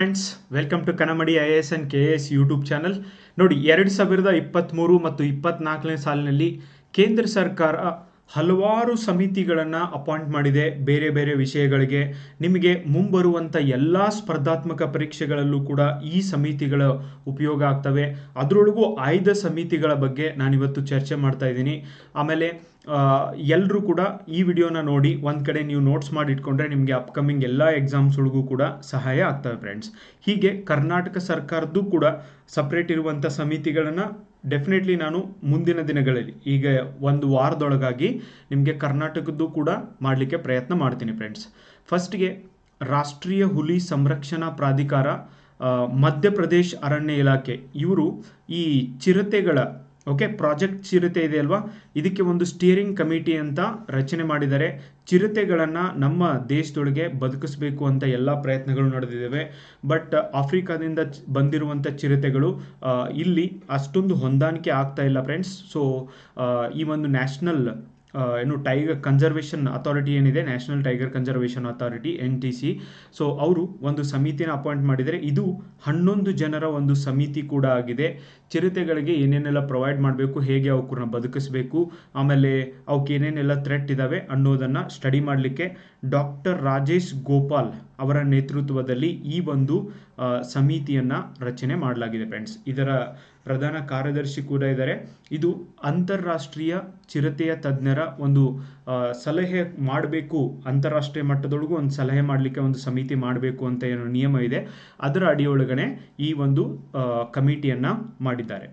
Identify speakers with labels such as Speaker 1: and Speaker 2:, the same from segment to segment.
Speaker 1: Friends welcome to Kanamadi I S N K S YouTube channel ನೋಡಿ, ಎರಡು ಸಾವಿರದ ಇಪ್ಪತ್ತ್ಮೂರು ಮತ್ತು ಇಪ್ಪತ್ನಾಲ್ಕನೇ ಸಾಲಿನಲ್ಲಿ ಕೇಂದ್ರ ಸರ್ಕಾರ ಹಲವಾರು ಸಮಿತಿಗಳನ್ನು ಅಪಾಯಿಂಟ್ ಮಾಡಿದೆ. ಬೇರೆ ಬೇರೆ ವಿಷಯಗಳಿಗೆ. ನಿಮಗೆ ಮುಂಬರುವಂಥ ಎಲ್ಲ ಸ್ಪರ್ಧಾತ್ಮಕ ಪರೀಕ್ಷೆಗಳಲ್ಲೂ ಕೂಡ ಈ ಸಮಿತಿಗಳ ಉಪಯೋಗ ಆಗ್ತವೆ. ಅದರೊಳಗೂ ಆಯ್ದ ಸಮಿತಿಗಳ ಬಗ್ಗೆ ನಾನಿವತ್ತು ಚರ್ಚೆ ಮಾಡ್ತಾ ಇದ್ದೀನಿ. ಆಮೇಲೆ ಎಲ್ಲರೂ ಕೂಡ ಈ ವಿಡಿಯೋನ ನೋಡಿ, ಒಂದು ಕಡೆ ನೀವು ನೋಟ್ಸ್ ಮಾಡಿ ಇಟ್ಕೊಂಡ್ರೆ ನಿಮಗೆ ಅಪ್ಕಮಿಂಗ್ ಎಲ್ಲ ಎಕ್ಸಾಮ್ಸ್ಗಳಿಗೂ ಕೂಡ ಸಹಾಯ ಆಗ್ತವೆ ಫ್ರೆಂಡ್ಸ್ ಹೀಗೆ ಕರ್ನಾಟಕ ಸರ್ಕಾರದ್ದು ಕೂಡ ಸಪ್ರೇಟ್ ಇರುವಂಥ ಸಮಿತಿಗಳನ್ನು ಡೆಫಿನೆಟ್ಲಿ ನಾನು ಮುಂದಿನ ದಿನಗಳಲ್ಲಿ, ಈಗ ಒಂದು ವಾರದೊಳಗಾಗಿ ನಿಮಗೆ ಕರ್ನಾಟಕದ್ದು ಕೂಡ ಮಾಡಲಿಕ್ಕೆ ಪ್ರಯತ್ನ ಮಾಡ್ತೀನಿ ಫ್ರೆಂಡ್ಸ್ ಫಸ್ಟ್ಗೆ ರಾಷ್ಟ್ರೀಯ ಹುಲಿ ಸಂರಕ್ಷಣಾ ಪ್ರಾಧಿಕಾರ ಮಧ್ಯಪ್ರದೇಶ ಅರಣ್ಯ ಇಲಾಖೆ ಇವರು ಈ ಚಿರತೆಗಳ ಓಕೆ ಪ್ರಾಜೆಕ್ಟ್ ಚಿರತೆ ಇದೆ ಅಲ್ವಾ? ಇದಕ್ಕೆ ಒಂದು ಸ್ಟಿಯರಿಂಗ್ ಕಮಿಟಿ ಅಂತ ರಚನೆ ಮಾಡಿದ್ದಾರೆ. ಚಿರತೆಗಳನ್ನು ನಮ್ಮ ದೇಶದೊಳಗೆ ಬದುಕಿಸಬೇಕು ಅಂತ ಎಲ್ಲ ಪ್ರಯತ್ನಗಳು ನಡೆದಿದ್ದಾವೆ. ಬಟ್ ಆಫ್ರಿಕಾದಿಂದ ಚ್- ಬಂದಿರುವಂಥ ಚಿರತೆಗಳು ಇಲ್ಲಿ ಅಷ್ಟೊಂದು ಹೊಂದಾಣಿಕೆ ಆಗ್ತಾ ಇಲ್ಲ ಫ್ರೆಂಡ್ಸ್ ಸೊ ಈ ಒಂದು ನ್ಯಾಷನಲ್ ಏನು ಟೈಗರ್ ಕನ್ಸರ್ವೇಷನ್ ಅಥಾರಿಟಿ ಏನಿದೆ? National tiger conservation authority N T C so ಅವರು ಒಂದು ಸಮಿತಿನ ಅಪಾಯಿಂಟ್ ಮಾಡಿದರೆ ಇದು ಹನ್ನೊಂದು ಜನರ ಒಂದು ಸಮಿತಿ ಕೂಡ ಆಗಿದೆ. ಚಿರತೆಗಳಿಗೆ ಏನೇನೆಲ್ಲ ಪ್ರೊವೈಡ್ ಮಾಡಬೇಕು, ಹೇಗೆ ಅವಕ್ಕನ್ನ ಬದುಕಿಸಬೇಕು, ಆಮೇಲೆ ಅವಕ್ಕೆ ಏನೇನೆಲ್ಲ ಥ್ರೆಟ್ ಇದ್ದಾವೆ ಅನ್ನೋದನ್ನು ಸ್ಟಡಿ ಮಾಡಲಿಕ್ಕೆ ಡಾಕ್ಟರ್ ರಾಜೇಶ್ ಗೋಪಾಲ್ ಅವರ ನೇತೃತ್ವದಲ್ಲಿ ಈ ಒಂದು ಸಮಿತಿಯನ್ನು ರಚನೆ ಮಾಡಲಾಗಿದೆ ಫ್ರೆಂಡ್ಸ್ ಇದರ ಪ್ರಧಾನ ಕಾರ್ಯದರ್ಶಿ ಕೂಡ ಇದ್ದಾರೆ ಇದು ಅಂತಾರಾಷ್ಟ್ರೀಯ ಚಿರತೆಯ ತಜ್ಞರ ಒಂದು ಸಲಹೆ ಮಾಡಬೇಕು, ಅಂತಾರಾಷ್ಟ್ರೀಯ ಮಟ್ಟದೊಳಗೂ ಒಂದು ಸಲಹೆ ಮಾಡಲಿಕ್ಕೆ ಒಂದು ಸಮಿತಿ ಮಾಡಬೇಕು ಅಂತ ಏನು ನಿಯಮ ಇದೆ. ಅದರ ಅಡಿಯೊಳಗನೆ ಈ ಒಂದು ಕಮಿಟಿಯನ್ನು ಮಾಡಿದ್ದಾರೆ.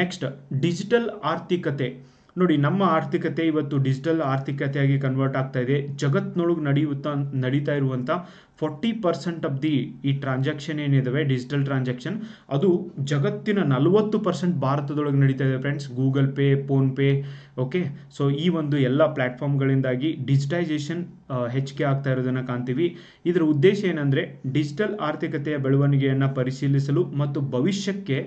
Speaker 1: ನೆಕ್ಸ್ಟ್ ಡಿಜಿಟಲ್ ಆರ್ಥಿಕತೆ. ನೋಡಿ, ನಮ್ಮ ಆರ್ಥಿಕತೆ ಇವತ್ತು ಡಿಜಿಟಲ್ ಆರ್ಥಿಕತೆಯಾಗಿ ಕನ್ವರ್ಟ್ ಆಗ್ತಾ ಇದೆ. ಜಗತ್ತಿನೊಳಗೆ ನಡೆಯುತ್ತಾ, ನಡೀತಾ ಇರುವಂಥ ಫೋರ್ಟಿ ಪರ್ಸೆಂಟ್ ಆಫ್ ದಿ ಈ ಟ್ರಾನ್ಸಾಕ್ಷನ್ ಏನಿದಾವೆ ಡಿಜಿಟಲ್ ಟ್ರಾನ್ಸಾಕ್ಷನ್ ಅದು ಜಗತ್ತಿನ ನಲವತ್ತು ಪರ್ಸೆಂಟ್ ಭಾರತದೊಳಗೆ ನಡೀತಾ ಇದೆ friends Google Pay PhonePe okay so ಈ ಒಂದು ಎಲ್ಲ ಪ್ಲ್ಯಾಟ್ಫಾರ್ಮ್ಗಳಿಂದಾಗಿ ಡಿಜಿಟೈಸೇಷನ್ ಹೆಚ್ಚಿಗೆ ಆಗ್ತಾ ಇರೋದನ್ನು ಕಾಣ್ತೀವಿ. ಇದರ ಉದ್ದೇಶ ಏನಂದರೆ ಡಿಜಿಟಲ್ ಆರ್ಥಿಕತೆಯ ಬೆಳವಣಿಗೆಯನ್ನು ಪರಿಶೀಲಿಸಲು ಮತ್ತು ಭವಿಷ್ಯಕ್ಕೆ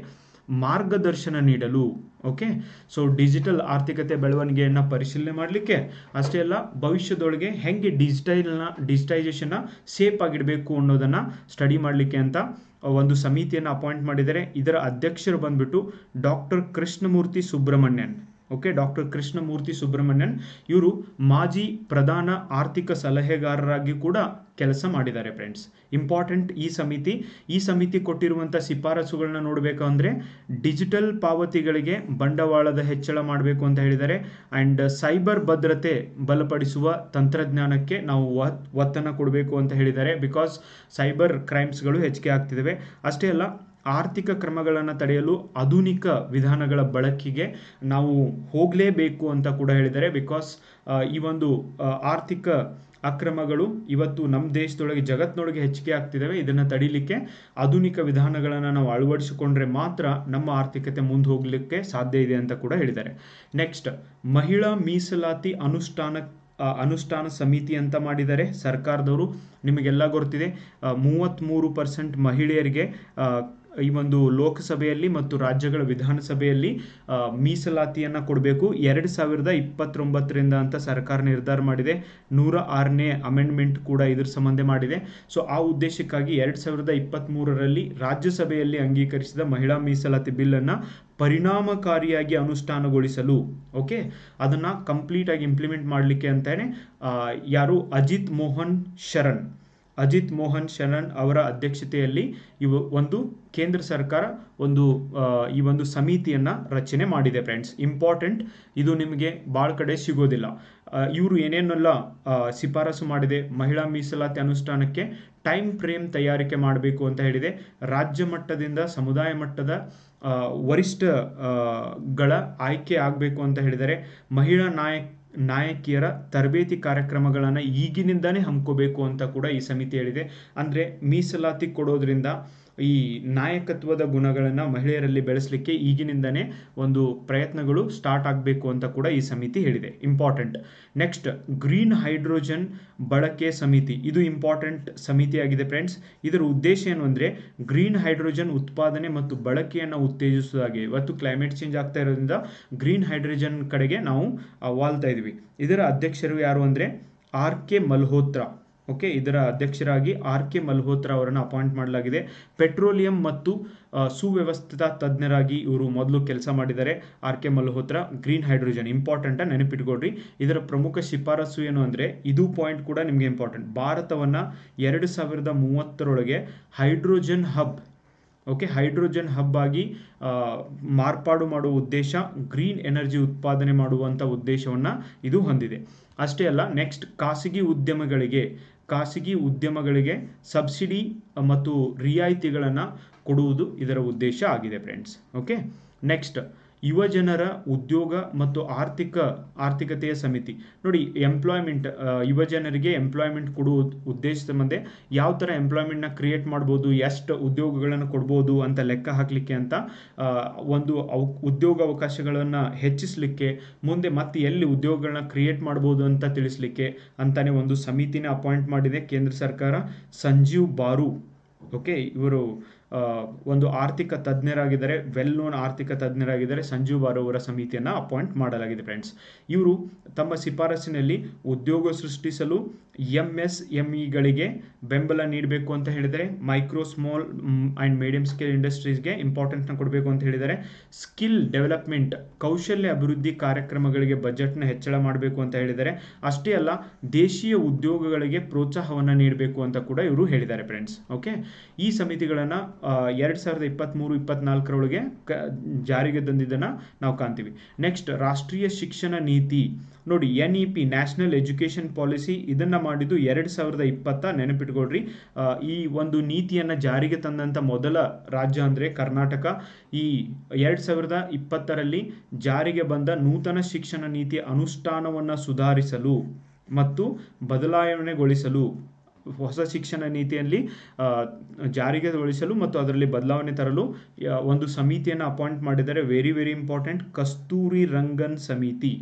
Speaker 1: ಮಾರ್ಗದರ್ಶನ ನೀಡಲು ಓಕೆ ಸೊ ಡಿಜಿಟಲ್ ಆರ್ಥಿಕತೆ ಬೆಳವಣಿಗೆಯನ್ನು ಪರಿಶೀಲನೆ ಮಾಡಲಿಕ್ಕೆ ಅಷ್ಟೇ ಅಲ್ಲ, ಭವಿಷ್ಯದೊಳಗೆ ಹೆಂಗೆ ಡಿಜಿಟಲ್ನ ಡಿಜಿಟೈಸೇಷನ್ನ ಸೇಫ್ ಆಗಿಡಬೇಕು ಅನ್ನೋದನ್ನು ಸ್ಟಡಿ ಮಾಡಲಿಕ್ಕೆ ಅಂತ ಒಂದು ಸಮಿತಿಯನ್ನು ಅಪಾಯಿಂಟ್ ಮಾಡಿದ್ದಾರೆ. ಇದರ ಅಧ್ಯಕ್ಷರು ಬಂದ್ಬಿಟ್ಟು doctor Krishnamurthy Subramanian. Okay doctor Krishnamurthy Subramanian ಇವರು ಮಾಜಿ ಪ್ರಧಾನ ಆರ್ಥಿಕ ಸಲಹೆಗಾರರಾಗಿ ಕೂಡ ಕೆಲಸ ಮಾಡಿದ್ದಾರೆ ಫ್ರೆಂಡ್ಸ್ ಇಂಪಾರ್ಟೆಂಟ್ ಈ ಸಮಿತಿ. ಈ ಸಮಿತಿ ಕೊಟ್ಟಿರುವಂಥ ಶಿಫಾರಸುಗಳನ್ನ ನೋಡಬೇಕು ಅಂದರೆ ಡಿಜಿಟಲ್ ಪಾವತಿಗಳಿಗೆ ಬಂಡವಾಳದ ಹೆಚ್ಚಳ ಮಾಡಬೇಕು ಅಂತ ಹೇಳಿದ್ದಾರೆ. ಆ್ಯಂಡ್ ಸೈಬರ್ ಭದ್ರತೆ ಬಲಪಡಿಸುವ ತಂತ್ರಜ್ಞಾನಕ್ಕೆ ನಾವು ಒತ್, ಒತ್ತನ್ನು ಕೊಡಬೇಕು ಅಂತ ಹೇಳಿದ್ದಾರೆ. ಬಿಕಾಸ್ ಸೈಬರ್ ಕ್ರೈಮ್ಸ್ಗಳು ಹೆಚ್ಚಿಗೆ ಆಗ್ತಿದ್ದಾವೆ. ಅಷ್ಟೇ ಅಲ್ಲ ಆರ್ಥಿಕ ಕ್ರಮಗಳನ್ನು ತಡೆಯಲು ಆಧುನಿಕ ವಿಧಾನಗಳ ಬಳಕೆಗೆ ನಾವು ಹೋಗಲೇಬೇಕು ಅಂತ ಕೂಡ ಹೇಳಿದ್ದಾರೆ. ಬಿಕಾಸ್ ಈ ಒಂದು ಆರ್ಥಿಕ ಅಕ್ರಮಗಳು ಇವತ್ತು ನಮ್ಮ ದೇಶದೊಳಗೆ, ಜಗತ್ತಿನೊಳಗೆ ಹೆಚ್ಚಿಗೆ ಆಗ್ತಿದ್ದಾವೆ ಇದನ್ನು ತಡೀಲಿಕ್ಕೆ ಆಧುನಿಕ ವಿಧಾನಗಳನ್ನು ನಾವು ಅಳವಡಿಸಿಕೊಂಡ್ರೆ ಮಾತ್ರ ನಮ್ಮ ಆರ್ಥಿಕತೆ ಮುಂದೆ ಹೋಗಲಿಕ್ಕೆ ಸಾಧ್ಯ ಇದೆ ಅಂತ ಕೂಡ ಹೇಳಿದ್ದಾರೆ. ನೆಕ್ಸ್ಟ್ ಮಹಿಳಾ ಮೀಸಲಾತಿ ಅನುಷ್ಠಾನ ಅನುಷ್ಠಾನ ಸಮಿತಿ ಅಂತ ಮಾಡಿದ್ದಾರೆ ಸರ್ಕಾರದವರು. ನಿಮಗೆಲ್ಲ ಗೊತ್ತಿದೆ ಮೂವತ್ತ್ಮೂರು ಪರ್ಸೆಂಟ್ ಮಹಿಳೆಯರಿಗೆ ಈ ಒಂದು ಲೋಕಸಭೆಯಲ್ಲಿ ಮತ್ತು ರಾಜ್ಯಗಳ ವಿಧಾನಸಭೆಯಲ್ಲಿ ಮೀಸಲಾತಿಯನ್ನು ಕೊಡಬೇಕು. ಎರಡು ಸಾವಿರದ ಇಪ್ಪತ್ತೊಂಬತ್ತರಿಂದ ಅಂತ ಸರ್ಕಾರ ನಿರ್ಧಾರ ಮಾಡಿದೆ. ನೂರ ಆರನೇ ಅಮೆಂಡ್ಮೆಂಟ್ ಕೂಡ ಇದ್ರ ಸಂಬಂಧ ಮಾಡಿದೆ. ಸೊ ಆ ಉದ್ದೇಶಕ್ಕಾಗಿ ಎರಡು ಸಾವಿರದ ಇಪ್ಪತ್ತ್ಮೂರರಲ್ಲಿ ರಾಜ್ಯಸಭೆಯಲ್ಲಿ ಅಂಗೀಕರಿಸಿದ ಮಹಿಳಾ ಮೀಸಲಾತಿ ಬಿಲ್ಲನ್ನು ಪರಿಣಾಮಕಾರಿಯಾಗಿ ಅನುಷ್ಠಾನಗೊಳಿಸಲು ಓಕೆ ಅದನ್ನು ಕಂಪ್ಲೀಟಾಗಿ ಇಂಪ್ಲಿಮೆಂಟ್ ಮಾಡಲಿಕ್ಕೆ ಅಂತಲೇ ಯಾರು? ಅಜಿತ್ ಮೋಹನ್ ಶರಣ್. ಅಜಿತ್ ಮೋಹನ್ ಶರಣ್ ಅವರ ಅಧ್ಯಕ್ಷತೆಯಲ್ಲಿ ಇವು ಒಂದು ಕೇಂದ್ರ ಸರ್ಕಾರ ಒಂದು ಈ ಒಂದು ಸಮಿತಿಯನ್ನು ರಚನೆ ಮಾಡಿದೆ ಫ್ರೆಂಡ್ಸ್ ಇಂಪಾರ್ಟೆಂಟ್ ಇದು ನಿಮಗೆ ಭಾಳ ಕಡೆ ಸಿಗೋದಿಲ್ಲ. ಇವರು ಏನೇನೆಲ್ಲ ಶಿಫಾರಸು ಮಾಡಿದೆ, ಮಹಿಳಾ ಮೀಸಲಾತಿ ಅನುಷ್ಠಾನಕ್ಕೆ ಟೈಮ್ ಫ್ರೇಮ್ ತಯಾರಿಕೆ ಮಾಡಬೇಕು ಅಂತ ಹೇಳಿದೆ. ರಾಜ್ಯ ಮಟ್ಟದಿಂದ ಸಮುದಾಯ ಮಟ್ಟದ ವರಿಷ್ಠಗಳ ವರಿಷ್ಠ ಗಳ ಆಯ್ಕೆ ಆಗಬೇಕು ಅಂತ ಹೇಳಿದರೆ ಮಹಿಳಾ ನಾಯಕ್ ನಾಯಕಿಯರ ತರಬೇತಿ ಕಾರ್ಯಕ್ರಮಗಳನ್ನು ಈಗಿನಿಂದಾನೇ ಹಮ್ಮಿಕೋಬೇಕು ಅಂತ ಕೂಡ ಈ ಸಮಿತಿ ಹೇಳಿದೆ. ಅಂದರೆ ಮೀಸಲಾತಿ ಕೊಡೋದ್ರಿಂದ ಈ ನಾಯಕತ್ವದ ಗುಣಗಳನ್ನು ಮಹಿಳೆಯರಲ್ಲಿ ಬೆಳೆಸಲಿಕ್ಕೆ ಈಗಿನಿಂದನೇ ಒಂದು ಪ್ರಯತ್ನಗಳು ಸ್ಟಾರ್ಟ್ ಆಗಬೇಕು ಅಂತ ಕೂಡ ಈ ಸಮಿತಿ ಹೇಳಿದೆ. ಇಂಪಾರ್ಟೆಂಟ್ ನೆಕ್ಸ್ಟ್ ಗ್ರೀನ್ ಹೈಡ್ರೋಜನ್ ಬಳಕೆ ಸಮಿತಿ. ಇದು ಇಂಪಾರ್ಟೆಂಟ್ ಸಮಿತಿಯಾಗಿದೆ ಫ್ರೆಂಡ್ಸ್ ಇದರ ಉದ್ದೇಶ ಏನು ಅಂದರೆ ಗ್ರೀನ್ ಹೈಡ್ರೋಜನ್ ಉತ್ಪಾದನೆ ಮತ್ತು ಬಳಕೆಯನ್ನು ಉತ್ತೇಜಿಸುವುದಾಗಿ. ಇವತ್ತು ಕ್ಲೈಮೇಟ್ ಚೇಂಜ್ ಆಗ್ತಾ ಇರೋದ್ರಿಂದ ಗ್ರೀನ್ ಹೈಡ್ರೋಜನ್ ಕಡೆಗೆ ನಾವು ವಾಲ್ತಾ ಇದರ ಅಧ್ಯಕ್ಷರು ಯಾರು ಅಂದರೆ, ಆರ್ ಕೆ ಮಲ್ಹೋತ್ರಾ. ಓಕೆ ಇದರ ಅಧ್ಯಕ್ಷರಾಗಿ ಆರ್ ಕೆ ಮಲ್ಹೋತ್ರಾ ಅವರನ್ನು ಅಪಾಯಿಂಟ್ ಮಾಡಲಾಗಿದೆ. ಪೆಟ್ರೋಲಿಯಂ ಮತ್ತು ಸುವ್ಯವಸ್ಥಿತ ತಜ್ಞರಾಗಿ ಇವರು ಮೊದಲು ಕೆಲಸ ಮಾಡಿದ್ದಾರೆ. R K Malhotra, green hydrogen important ನೆನಪಿಟ್ಕೊಡ್ರಿ ಇದರ ಪ್ರಮುಖ ಶಿಫಾರಸು ಏನು ಅಂದರೆ, ಇದು ಪಾಯಿಂಟ್ ಕೂಡ ನಿಮಗೆ ಇಂಪಾರ್ಟೆಂಟ್ ಭಾರತವನ್ನು ಎರಡು ಸಾವಿರದ ಮೂವತ್ತರೊಳಗೆ hydrogen hub okay hydrogen hub ಆಗಿ ಮಾರ್ಪಾಡು ಮಾಡುವ ಉದ್ದೇಶ, ಗ್ರೀನ್ ಎನರ್ಜಿ ಉತ್ಪಾದನೆ ಮಾಡುವಂಥ ಉದ್ದೇಶವನ್ನು ಇದು ಹೊಂದಿದೆ. ಅಷ್ಟೇ ಅಲ್ಲ ನೆಕ್ಸ್ಟ್ ಖಾಸಗಿ ಉದ್ಯಮಗಳಿಗೆ ಖಾಸಗಿ ಉದ್ಯಮಗಳಿಗೆ ಸಬ್ಸಿಡಿ ಮತ್ತು ರಿಯಾಯಿತಿಗಳನ್ನು ಕೊಡುವುದು ಇದರ ಉದ್ದೇಶ ಆಗಿದೆ ಫ್ರೆಂಡ್ಸ್ ಓಕೆ ನೆಕ್ಸ್ಟ್ ಯುವ ಜನರ ಉದ್ಯೋಗ ಮತ್ತು ಆರ್ಥಿಕ, ಆರ್ಥಿಕತೆಯ ಸಮಿತಿ. ನೋಡಿ ಎಂಪ್ಲಾಯ್ಮೆಂಟ್ ಯುವಜನರಿಗೆ ಎಂಪ್ಲಾಯ್ಮೆಂಟ್ ಕೊಡುವ ಉದ್- ಉದ್ದೇಶದ ಮುಂದೆ ಯಾವ ಥರ ಎಂಪ್ಲಾಯ್ಮೆಂಟ್ನ ಕ್ರಿಯೇಟ್ ಮಾಡ್ಬೋದು, ಎಷ್ಟು ಉದ್ಯೋಗಗಳನ್ನು ಕೊಡ್ಬೋದು ಅಂತ ಲೆಕ್ಕ ಹಾಕಲಿಕ್ಕೆ ಅಂತ ಒಂದು ಉದ್ಯೋಗ ಅವಕಾಶಗಳನ್ನು ಹೆಚ್ಚಿಸಲಿಕ್ಕೆ, ಮುಂದೆ ಮತ್ತೆ ಎಲ್ಲಿ ಉದ್ಯೋಗಗಳನ್ನ ಕ್ರಿಯೇಟ್ ಮಾಡ್ಬೋದು ಅಂತ ತಿಳಿಸ್ಲಿಕ್ಕೆ ಅಂತಲೇ ಒಂದು ಸಮಿತಿನ ಅಪಾಯಿಂಟ್ ಮಾಡಿದೆ ಕೇಂದ್ರ ಸರ್ಕಾರ ಸಂಜೀವ್ ಬಾರು. ಓಕೆ ಇವರು ಒಂದು ಆರ್ಥಿಕ ತಜ್ಞರಾಗಿದ್ದಾರೆ ವೆಲ್ ನೋನ್ ಆರ್ಥಿಕ ತಜ್ಞರಾಗಿದ್ದಾರೆ ಸಂಜು ಬಾರೋವರ ಸಮಿತಿಯನ್ನು ಅಪಾಯಿಂಟ್ ಮಾಡಲಾಗಿದೆ ಫ್ರೆಂಡ್ಸ್ ಇವರು ತಮ್ಮ ಶಿಫಾರಸಿನಲ್ಲಿ ಉದ್ಯೋಗ ಸೃಷ್ಟಿಸಲು ಎಂ ಎಸ್ ಎಂ ಇಗಳಿಗೆ ಬೆಂಬಲ ನೀಡಬೇಕು ಅಂತ ಹೇಳಿದರೆ micro small and medium scale ಇಂಡಸ್ಟ್ರೀಸ್ಗೆ ಇಂಪಾರ್ಟೆಂಟ್ನ ಕೊಡಬೇಕು ಅಂತ ಹೇಳಿದ್ದಾರೆ. ಸ್ಕಿಲ್ ಡೆವಲಪ್ಮೆಂಟ್ ಕೌಶಲ್ಯ ಅಭಿವೃದ್ಧಿ ಕಾರ್ಯಕ್ರಮಗಳಿಗೆ ಬಜೆಟ್ನ ಹೆಚ್ಚಳ ಮಾಡಬೇಕು ಅಂತ ಹೇಳಿದ್ದಾರೆ. ಅಷ್ಟೇ ಅಲ್ಲ, ದೇಶೀಯ ಉದ್ಯೋಗಗಳಿಗೆ ಪ್ರೋತ್ಸಾಹವನ್ನು ನೀಡಬೇಕು ಅಂತ ಕೂಡ ಇವರು ಹೇಳಿದ್ದಾರೆ ಫ್ರೆಂಡ್ಸ್ ಓಕೆ ಈ ಸಮಿತಿಗಳನ್ನು ಎರಡು ಸಾವಿರದ ಇಪ್ಪತ್ತ್ಮೂರು ಇಪ್ಪತ್ನಾಲ್ಕರೊಳಗೆ ಕ, ಜಾರಿಗೆ ತಂದಿದ್ದನ್ನು ನಾವು ಕಾಣ್ತೀವಿ. ನೆಕ್ಸ್ಟ್ ರಾಷ್ಟ್ರೀಯ ಶಿಕ್ಷಣ ನೀತಿ. ನೋಡಿ N E P national education policy ಇದನ್ನು ಮಾಡಿದ್ದು ಎರಡು ಸಾವಿರದ ಇಪ್ಪತ್ತ ನೆನಪಿಟ್ಕೊಳ್ರಿ. ಈ ಒಂದು ನೀತಿಯನ್ನು ಜಾರಿಗೆ ತಂದಂಥ ಮೊದಲ ರಾಜ್ಯ ಅಂದರೆ ಕರ್ನಾಟಕ. ಈ ಎರಡು ಸಾವಿರದ ಇಪ್ಪತ್ತರಲ್ಲಿ ಜಾರಿಗೆ ಬಂದ ನೂತನ ಶಿಕ್ಷಣ ನೀತಿ ಅನುಷ್ಠಾನವನ್ನು ಸುಧಾರಿಸಲು ಮತ್ತು ಬದಲಾವಣೆಗೊಳಿಸಲು. ಹೊಸ ಶಿಕ್ಷಣ ನೀತಿಯಲ್ಲಿ ಜಾರಿಗೆಗೊಳಿಸಲು ಮತ್ತು ಅದರಲ್ಲಿ ಬದಲಾವಣೆ ತರಲು ಒಂದು ಸಮಿತಿಯನ್ನು ಅಪಾಯಿಂಟ್ ಮಾಡಿದ್ದಾರೆ. Very very important Kasturi Rangan ಸಮಿತಿ.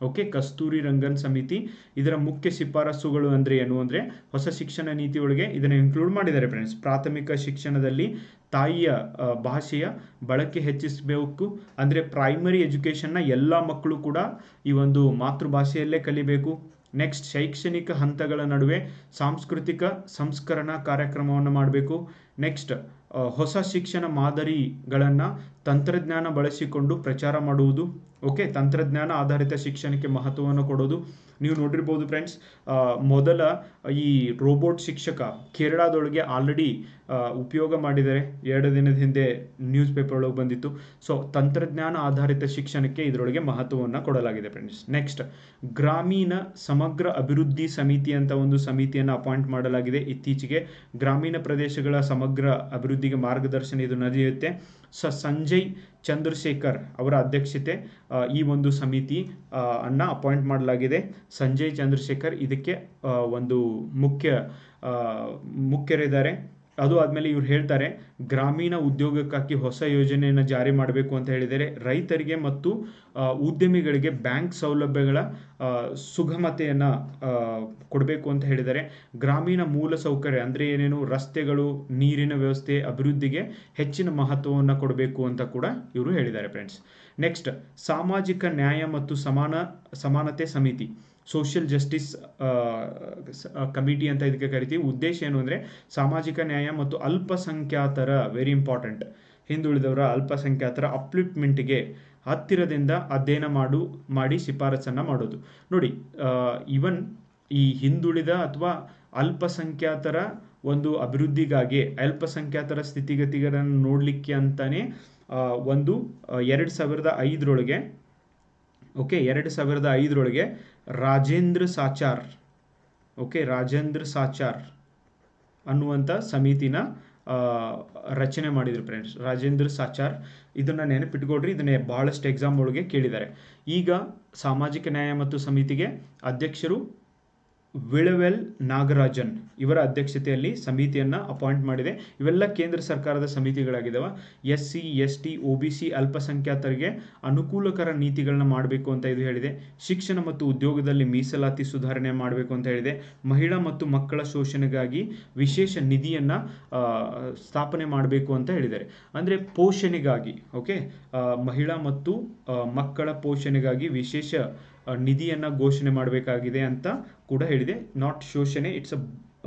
Speaker 1: ಓಕೆ ಕಸ್ತೂರಿ ರಂಗನ್ ಸಮಿತಿ. ಇದರ ಮುಖ್ಯ ಶಿಫಾರಸುಗಳು ಅಂದರೆ ಏನು ಅಂದರೆ, ಹೊಸ ಶಿಕ್ಷಣ ನೀತಿಯೊಳಗೆ ಇದನ್ನು ಇನ್ಕ್ಲೂಡ್ ಮಾಡಿದ್ದಾರೆ ಫ್ರೆಂಡ್ಸ್ ಪ್ರಾಥಮಿಕ ಶಿಕ್ಷಣದಲ್ಲಿ ತಾಯಿಯ ಭಾಷೆಯ ಬಳಕೆ ಹೆಚ್ಚಿಸಬೇಕು. ಅಂದರೆ ಪ್ರೈಮರಿ ಎಜುಕೇಷನ್ನ ಎಲ್ಲ ಮಕ್ಕಳು ಕೂಡ ಈ ಒಂದು ಮಾತೃಭಾಷೆಯಲ್ಲೇ ಕಲಿಬೇಕು. ನೆಕ್ಸ್ಟ್ ಶೈಕ್ಷಣಿಕ ಹಂತಗಳ ನಡುವೆ ಸಾಂಸ್ಕೃತಿಕ ಸಂಸ್ಕರಣಾ ಕಾರ್ಯಕ್ರಮವನ್ನು ಮಾಡಬೇಕು. ನೆಕ್ಸ್ಟ್ ಹೊಸ ಶಿಕ್ಷಣ ಮಾದರಿಗಳನ್ನು ತಂತ್ರಜ್ಞಾನ ಬಳಸಿಕೊಂಡು ಪ್ರಚಾರ ಮಾಡುವುದು. ಓಕೆ ತಂತ್ರಜ್ಞಾನ ಆಧಾರಿತ ಶಿಕ್ಷಣಕ್ಕೆ ಮಹತ್ವವನ್ನು ಕೊಡೋದು. ನೀವು ನೋಡಿರ್ಬೋದು ಫ್ರೆಂಡ್ಸ್ ಮೊದಲ ಈ ರೋಬೋಟ್ ಶಿಕ್ಷಕ ಕೇರಳದೊಳಗೆ ಆಲ್ರೆಡಿ ಉಪಯೋಗ ಮಾಡಿದರೆ ಎರಡು ದಿನದ ಹಿಂದೆ ನ್ಯೂಸ್ ಪೇಪರ್ ಒಳಗೆ ಬಂದಿತ್ತು. ಸೊ ತಂತ್ರಜ್ಞಾನ ಆಧಾರಿತ ಶಿಕ್ಷಣಕ್ಕೆ ಇದರೊಳಗೆ ಮಹತ್ವವನ್ನು ಕೊಡಲಾಗಿದೆ ಫ್ರೆಂಡ್ಸ್ ನೆಕ್ಸ್ಟ್ ಗ್ರಾಮೀಣ ಸಮಗ್ರ ಅಭಿವೃದ್ಧಿ ಸಮಿತಿ ಅಂತ ಒಂದು ಸಮಿತಿಯನ್ನು ಅಪಾಯಿಂಟ್ ಮಾಡಲಾಗಿದೆ. ಇತ್ತೀಚೆಗೆ ಗ್ರಾಮೀಣ ಪ್ರದೇಶಗಳ ಸಮಗ್ರ ಅಭಿವೃದ್ಧಿಗೆ ಮಾರ್ಗದರ್ಶನ ಇದು ನಡೆಯುತ್ತೆ. ಸ ಸಂಜಯ್ ಚಂದ್ರಶೇಖರ್ ಅವರ ಅಧ್ಯಕ್ಷತೆ ಈ ಒಂದು ಸಮಿತಿ ಅನ್ನು ಅನ್ನ ಅಪಾಯಿಂಟ್ ಮಾಡಲಾಗಿದೆ. ಸಂಜಯ್ ಚಂದ್ರಶೇಖರ್ ಇದಕ್ಕೆ ಒಂದು ಮುಖ್ಯ ಮುಖ್ಯರಿದ್ದಾರೆ. ಅದು ಆದಮೇಲೆ ಇವ್ರು ಹೇಳ್ತಾರೆ, ಗ್ರಾಮೀಣ ಉದ್ಯೋಗಕ್ಕಾಗಿ ಹೊಸ ಯೋಜನೆಯನ್ನು ಜಾರಿ ಮಾಡಬೇಕು ಅಂತ ಹೇಳಿದರೆ ರೈತರಿಗೆ ಮತ್ತು ಉದ್ಯಮಿಗಳಿಗೆ ಬ್ಯಾಂಕ್ ಸೌಲಭ್ಯಗಳ ಸುಗಮತೆಯನ್ನು ಕೊಡಬೇಕು ಅಂತ ಹೇಳಿದರೆ ಗ್ರಾಮೀಣ ಮೂಲ ಸೌಕರ್ಯ ಅಂದರೆ ಏನೇನು? ರಸ್ತೆಗಳು, ನೀರಿನ ವ್ಯವಸ್ಥೆ, ಅಭಿವೃದ್ಧಿಗೆ ಹೆಚ್ಚಿನ ಮಹತ್ವವನ್ನು ಕೊಡಬೇಕು ಅಂತ ಕೂಡ ಇವರು ಹೇಳಿದ್ದಾರೆ ಫ್ರೆಂಡ್ಸ್ ನೆಕ್ಸ್ಟ್ ಸಾಮಾಜಿಕ ನ್ಯಾಯ ಮತ್ತು ಸಮಾನ, ಸಮಾನತೆ ಸಮಿತಿ. ಸೋಷಿಯಲ್ ಜಸ್ಟಿಸ್ ಕಮಿಟಿ ಅಂತ ಇದಕ್ಕೆ ಕರಿತೀವಿ. ಉದ್ದೇಶ ಏನು ಅಂದರೆ ಸಾಮಾಜಿಕ ನ್ಯಾಯ ಮತ್ತು ಅಲ್ಪಸಂಖ್ಯಾತರ ವೆರಿ ಇಂಪಾರ್ಟೆಂಟ್ ಹಿಂದುಳಿದವರ ಅಲ್ಪಸಂಖ್ಯಾತರ ಅಪ್ಲಿಪ್ಮೆಂಟ್ಗೆ ಹತ್ತಿರದಿಂದ ಅಧ್ಯಯನ ಮಾಡು, ಮಾಡಿ ಶಿಫಾರಸನ್ನು ಮಾಡೋದು. ನೋಡಿ ಈವನ್ ಈ ಹಿಂದುಳಿದ ಅಥವಾ ಅಲ್ಪಸಂಖ್ಯಾತರ ಒಂದು ಅಭಿವೃದ್ಧಿಗಾಗಿ, ಅಲ್ಪಸಂಖ್ಯಾತರ ಸ್ಥಿತಿಗತಿಗಳನ್ನು ನೋಡಲಿಕ್ಕೆ ಅಂತಲೇ ಒಂದು ಎರಡು ಸಾವಿರದ ಐದರೊಳಗೆ ಓಕೆ ಎರಡು ಸಾವಿರದ ಐದರೊಳಗೆ ರಾಜೇಂದ್ರ ಸಾಚಾರ್. ಓಕೆ ರಾಜೇಂದ್ರ ಸಾಚಾರ್ ಅನ್ನುವಂಥ ಸಮಿತಿನ ರಚನೆ ಮಾಡಿದರು ಫ್ರೆಂಡ್ಸ್ ರಾಜೇಂದ್ರ ಸಾಚಾರ್ ಇದನ್ನು ನೆನಪಿಟ್ಕೊಡ್ರಿ ಇದನ್ನೇ ಭಾಳಷ್ಟು ಎಕ್ಸಾಮ್ ಒಳಗೆ ಕೇಳಿದ್ದಾರೆ. ಈಗ ಸಾಮಾಜಿಕ ನ್ಯಾಯ ಮತ್ತು ಸಮಿತಿಗೆ ಅಧ್ಯಕ್ಷರು ವಿಳವೆಲ್ ನಾಗರಾಜನ್ ಇವರ ಅಧ್ಯಕ್ಷತೆಯಲ್ಲಿ ಸಮಿತಿಯನ್ನು ಅಪಾಯಿಂಟ್ ಮಾಡಿದೆ. ಇವೆಲ್ಲ ಕೇಂದ್ರ ಸರ್ಕಾರದ ಸಮಿತಿಗಳಾಗಿದ್ದಾವೆ S C S T O B C ಅಲ್ಪಸಂಖ್ಯಾತರಿಗೆ ಅನುಕೂಲಕರ ನೀತಿಗಳನ್ನ ಮಾಡಬೇಕು ಅಂತ ಇದು ಹೇಳಿದೆ. ಶಿಕ್ಷಣ ಮತ್ತು ಉದ್ಯೋಗದಲ್ಲಿ ಮೀಸಲಾತಿ ಸುಧಾರಣೆ ಮಾಡಬೇಕು ಅಂತ ಹೇಳಿದೆ. ಮಹಿಳಾ ಮತ್ತು ಮಕ್ಕಳ ಶೋಷಣೆಗಾಗಿ ವಿಶೇಷ ನಿಧಿಯನ್ನು ಸ್ಥಾಪನೆ ಮಾಡಬೇಕು ಅಂತ ಹೇಳಿದ್ದಾರೆ. ಅಂದರೆ ಪೋಷಣೆಗಾಗಿ, ಓಕೆ? ಮಹಿಳಾ ಮತ್ತು ಮಕ್ಕಳ ಪೋಷಣೆಗಾಗಿ ವಿಶೇಷ ನಿಧಿಯನ್ನ ಘೋಷಣೆ ಮಾಡಬೇಕಾಗಿದೆ ಅಂತ ಕೂಡ ಹೇಳಿದೆ. ನಾಟ್ ಶೋಷಣೆ ಇಟ್ಸ್ ಅ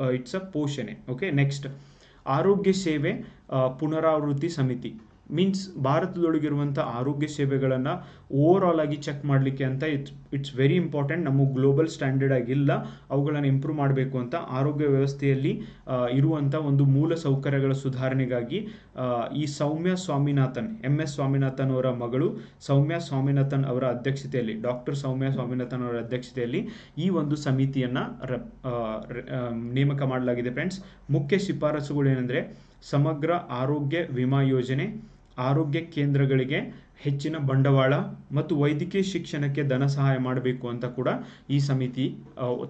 Speaker 1: ಇಟ್ಸ್ ಅ ಪೋಷಣೆ. ಓಕೆ ನೆಕ್ಸ್ಟ್ ಆರೋಗ್ಯ ಸೇವೆ ಪುನರಾವೃತ್ತಿ ಸಮಿತಿ. ಮೀನ್ಸ್ ಭಾರತದೊಳಗಿರುವಂಥ ಆರೋಗ್ಯ ಸೇವೆಗಳನ್ನು ಓವರ್ ಆಲ್ ಆಗಿ ಚೆಕ್ ಮಾಡಲಿಕ್ಕೆ ಅಂತ ಇಟ್ಸ್ ಇಟ್ಸ್ ವೆರಿ ಇಂಪಾರ್ಟೆಂಟ್ ನಮಗೆ ಗ್ಲೋಬಲ್ ಸ್ಟ್ಯಾಂಡರ್ಡ್ ಆಗಿಲ್ಲ. ಅವುಗಳನ್ನು ಇಂಪ್ರೂವ್ ಮಾಡಬೇಕು ಅಂತ ಆರೋಗ್ಯ ವ್ಯವಸ್ಥೆಯಲ್ಲಿ ಇರುವಂಥ ಒಂದು ಮೂಲ ಸೌಕರ್ಯಗಳ ಸುಧಾರಣೆಗಾಗಿ ಈ ಸೌಮ್ಯ ಸ್ವಾಮಿನಾಥನ್ ಎಂ ಎಸ್ ಸ್ವಾಮಿನಾಥನ್ ಅವರ ಮಗಳು ಸೌಮ್ಯ ಸ್ವಾಮಿನಾಥನ್ ಅವರ ಅಧ್ಯಕ್ಷತೆಯಲ್ಲಿ ಡಾಕ್ಟರ್ ಸೌಮ್ಯ ಸ್ವಾಮಿನಾಥನ್ ಅವರ ಅಧ್ಯಕ್ಷತೆಯಲ್ಲಿ ಈ ಒಂದು ಸಮಿತಿಯನ್ನು ನೇಮಕ ಮಾಡಲಾಗಿದೆ ಫ್ರೆಂಡ್ಸ್ ಮುಖ್ಯ ಶಿಫಾರಸುಗಳು ಏನಂದ್ರೆ ಸಮಗ್ರ ಆರೋಗ್ಯ ವಿಮಾ ಯೋಜನೆ ಆರೋಗ್ಯ ಕೇಂದ್ರಗಳಿಗೆ ಹೆಚ್ಚಿನ ಬಂಡವಾಳ ಮತ್ತು ವೈದ್ಯಕೀಯ ಶಿಕ್ಷಣಕ್ಕೆ ಧನ ಸಹಾಯ ಮಾಡಬೇಕು ಅಂತ ಕೂಡ ಈ ಸಮಿತಿ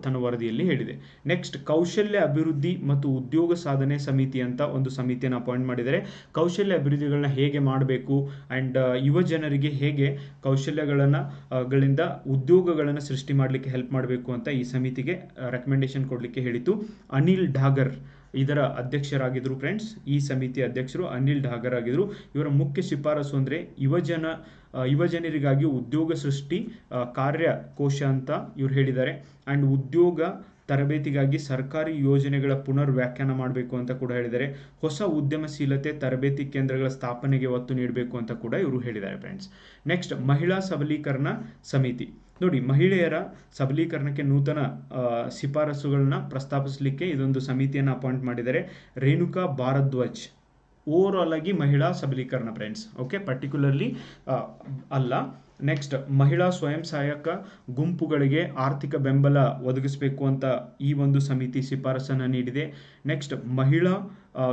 Speaker 1: ತನ್ನ ವರದಿಯಲ್ಲಿ ಹೇಳಿದೆ. ನೆಕ್ಸ್ಟ್ ಕೌಶಲ್ಯ ಅಭಿವೃದ್ಧಿ ಮತ್ತು ಉದ್ಯೋಗ ಸಾಧನೆ ಸಮಿತಿ ಅಂತ ಒಂದು ಸಮಿತಿಯನ್ನು ಅಪಾಯಿಂಟ್ ಮಾಡಿದ್ದಾರೆ. ಕೌಶಲ್ಯ ಅಭಿವೃದ್ಧಿಗಳನ್ನ ಹೇಗೆ ಮಾಡಬೇಕು ಆ್ಯಂಡ್ ಯುವ ಜನರಿಗೆ ಹೇಗೆ ಕೌಶಲ್ಯಗಳನ್ನು ಗಳಿಂದ ಉದ್ಯೋಗಗಳನ್ನು ಸೃಷ್ಟಿ ಮಾಡಲಿಕ್ಕೆ ಹೆಲ್ಪ್ ಮಾಡಬೇಕು ಅಂತ ಈ ಸಮಿತಿಗೆ ರೆಕಮೆಂಡೇಶನ್ ಕೊಡಲಿಕ್ಕೆ ಹೇಳಿತು ಅನಿಲ್ ಢಾಗರ್ ಇದರ ಅಧ್ಯಕ್ಷರಾಗಿದ್ದರು ಫ್ರೆಂಡ್ಸ್ ಈ ಸಮಿತಿ ಅಧ್ಯಕ್ಷರು ಅನಿಲ್ ಢಾಗರ್ ಆಗಿದ್ದರು ಇವರ ಮುಖ್ಯ ಶಿಫಾರಸು ಅಂದರೆ ಯುವಜನ ಯುವಜನರಿಗಾಗಿ ಉದ್ಯೋಗ ಸೃಷ್ಟಿ ಕಾರ್ಯಕೋಶ ಅಂತ ಇವ್ರು ಹೇಳಿದ್ದಾರೆ. ಆ್ಯಂಡ್ ಉದ್ಯೋಗ ತರಬೇತಿಗಾಗಿ ಸರ್ಕಾರಿ ಯೋಜನೆಗಳ ಪುನರ್ ವ್ಯಾಖ್ಯಾನ ಮಾಡಬೇಕು ಅಂತ ಕೂಡ ಹೇಳಿದ್ದಾರೆ. ಹೊಸ ಉದ್ಯಮಶೀಲತೆ ತರಬೇತಿ ಕೇಂದ್ರಗಳ ಸ್ಥಾಪನೆಗೆ ಒತ್ತು ನೀಡಬೇಕು ಅಂತ ಕೂಡ ಇವರು ಹೇಳಿದ್ದಾರೆ ಫ್ರೆಂಡ್ಸ್ ನೆಕ್ಸ್ಟ್ ಮಹಿಳಾ ಸಬಲೀಕರಣ ಸಮಿತಿ. ನೋಡಿ, ಮಹಿಳೆಯರ ಸಬಲೀಕರಣಕ್ಕೆ ನೂತನ ಶಿಫಾರಸುಗಳನ್ನ ಪ್ರಸ್ತಾಪಿಸಲಿಕ್ಕೆ ಇದೊಂದು ಸಮಿತಿಯನ್ನು ಅಪಾಯಿಂಟ್ ಮಾಡಿದ್ದಾರೆ. ರೇಣುಕಾ ಭಾರದ್ವಾಜ್. ಓವರ್ ಆಲ್ ಆಗಿ ಮಹಿಳಾ ಸಬಲೀಕರಣ ಫ್ರೆಂಡ್ಸ್ ಓಕೆ ಪರ್ಟಿಕ್ಯುಲರ್ಲಿ ಅಲ್ಲ. ನೆಕ್ಸ್ಟ್ ಮಹಿಳಾ ಸ್ವಯಂ ಸಹಾಯಕ ಗುಂಪುಗಳಿಗೆ ಆರ್ಥಿಕ ಬೆಂಬಲ ಒದಗಿಸಬೇಕು ಅಂತ ಈ ಒಂದು ಸಮಿತಿ ಶಿಫಾರಸನ್ನು ನೀಡಿದೆ. ನೆಕ್ಸ್ಟ್ ಮಹಿಳಾ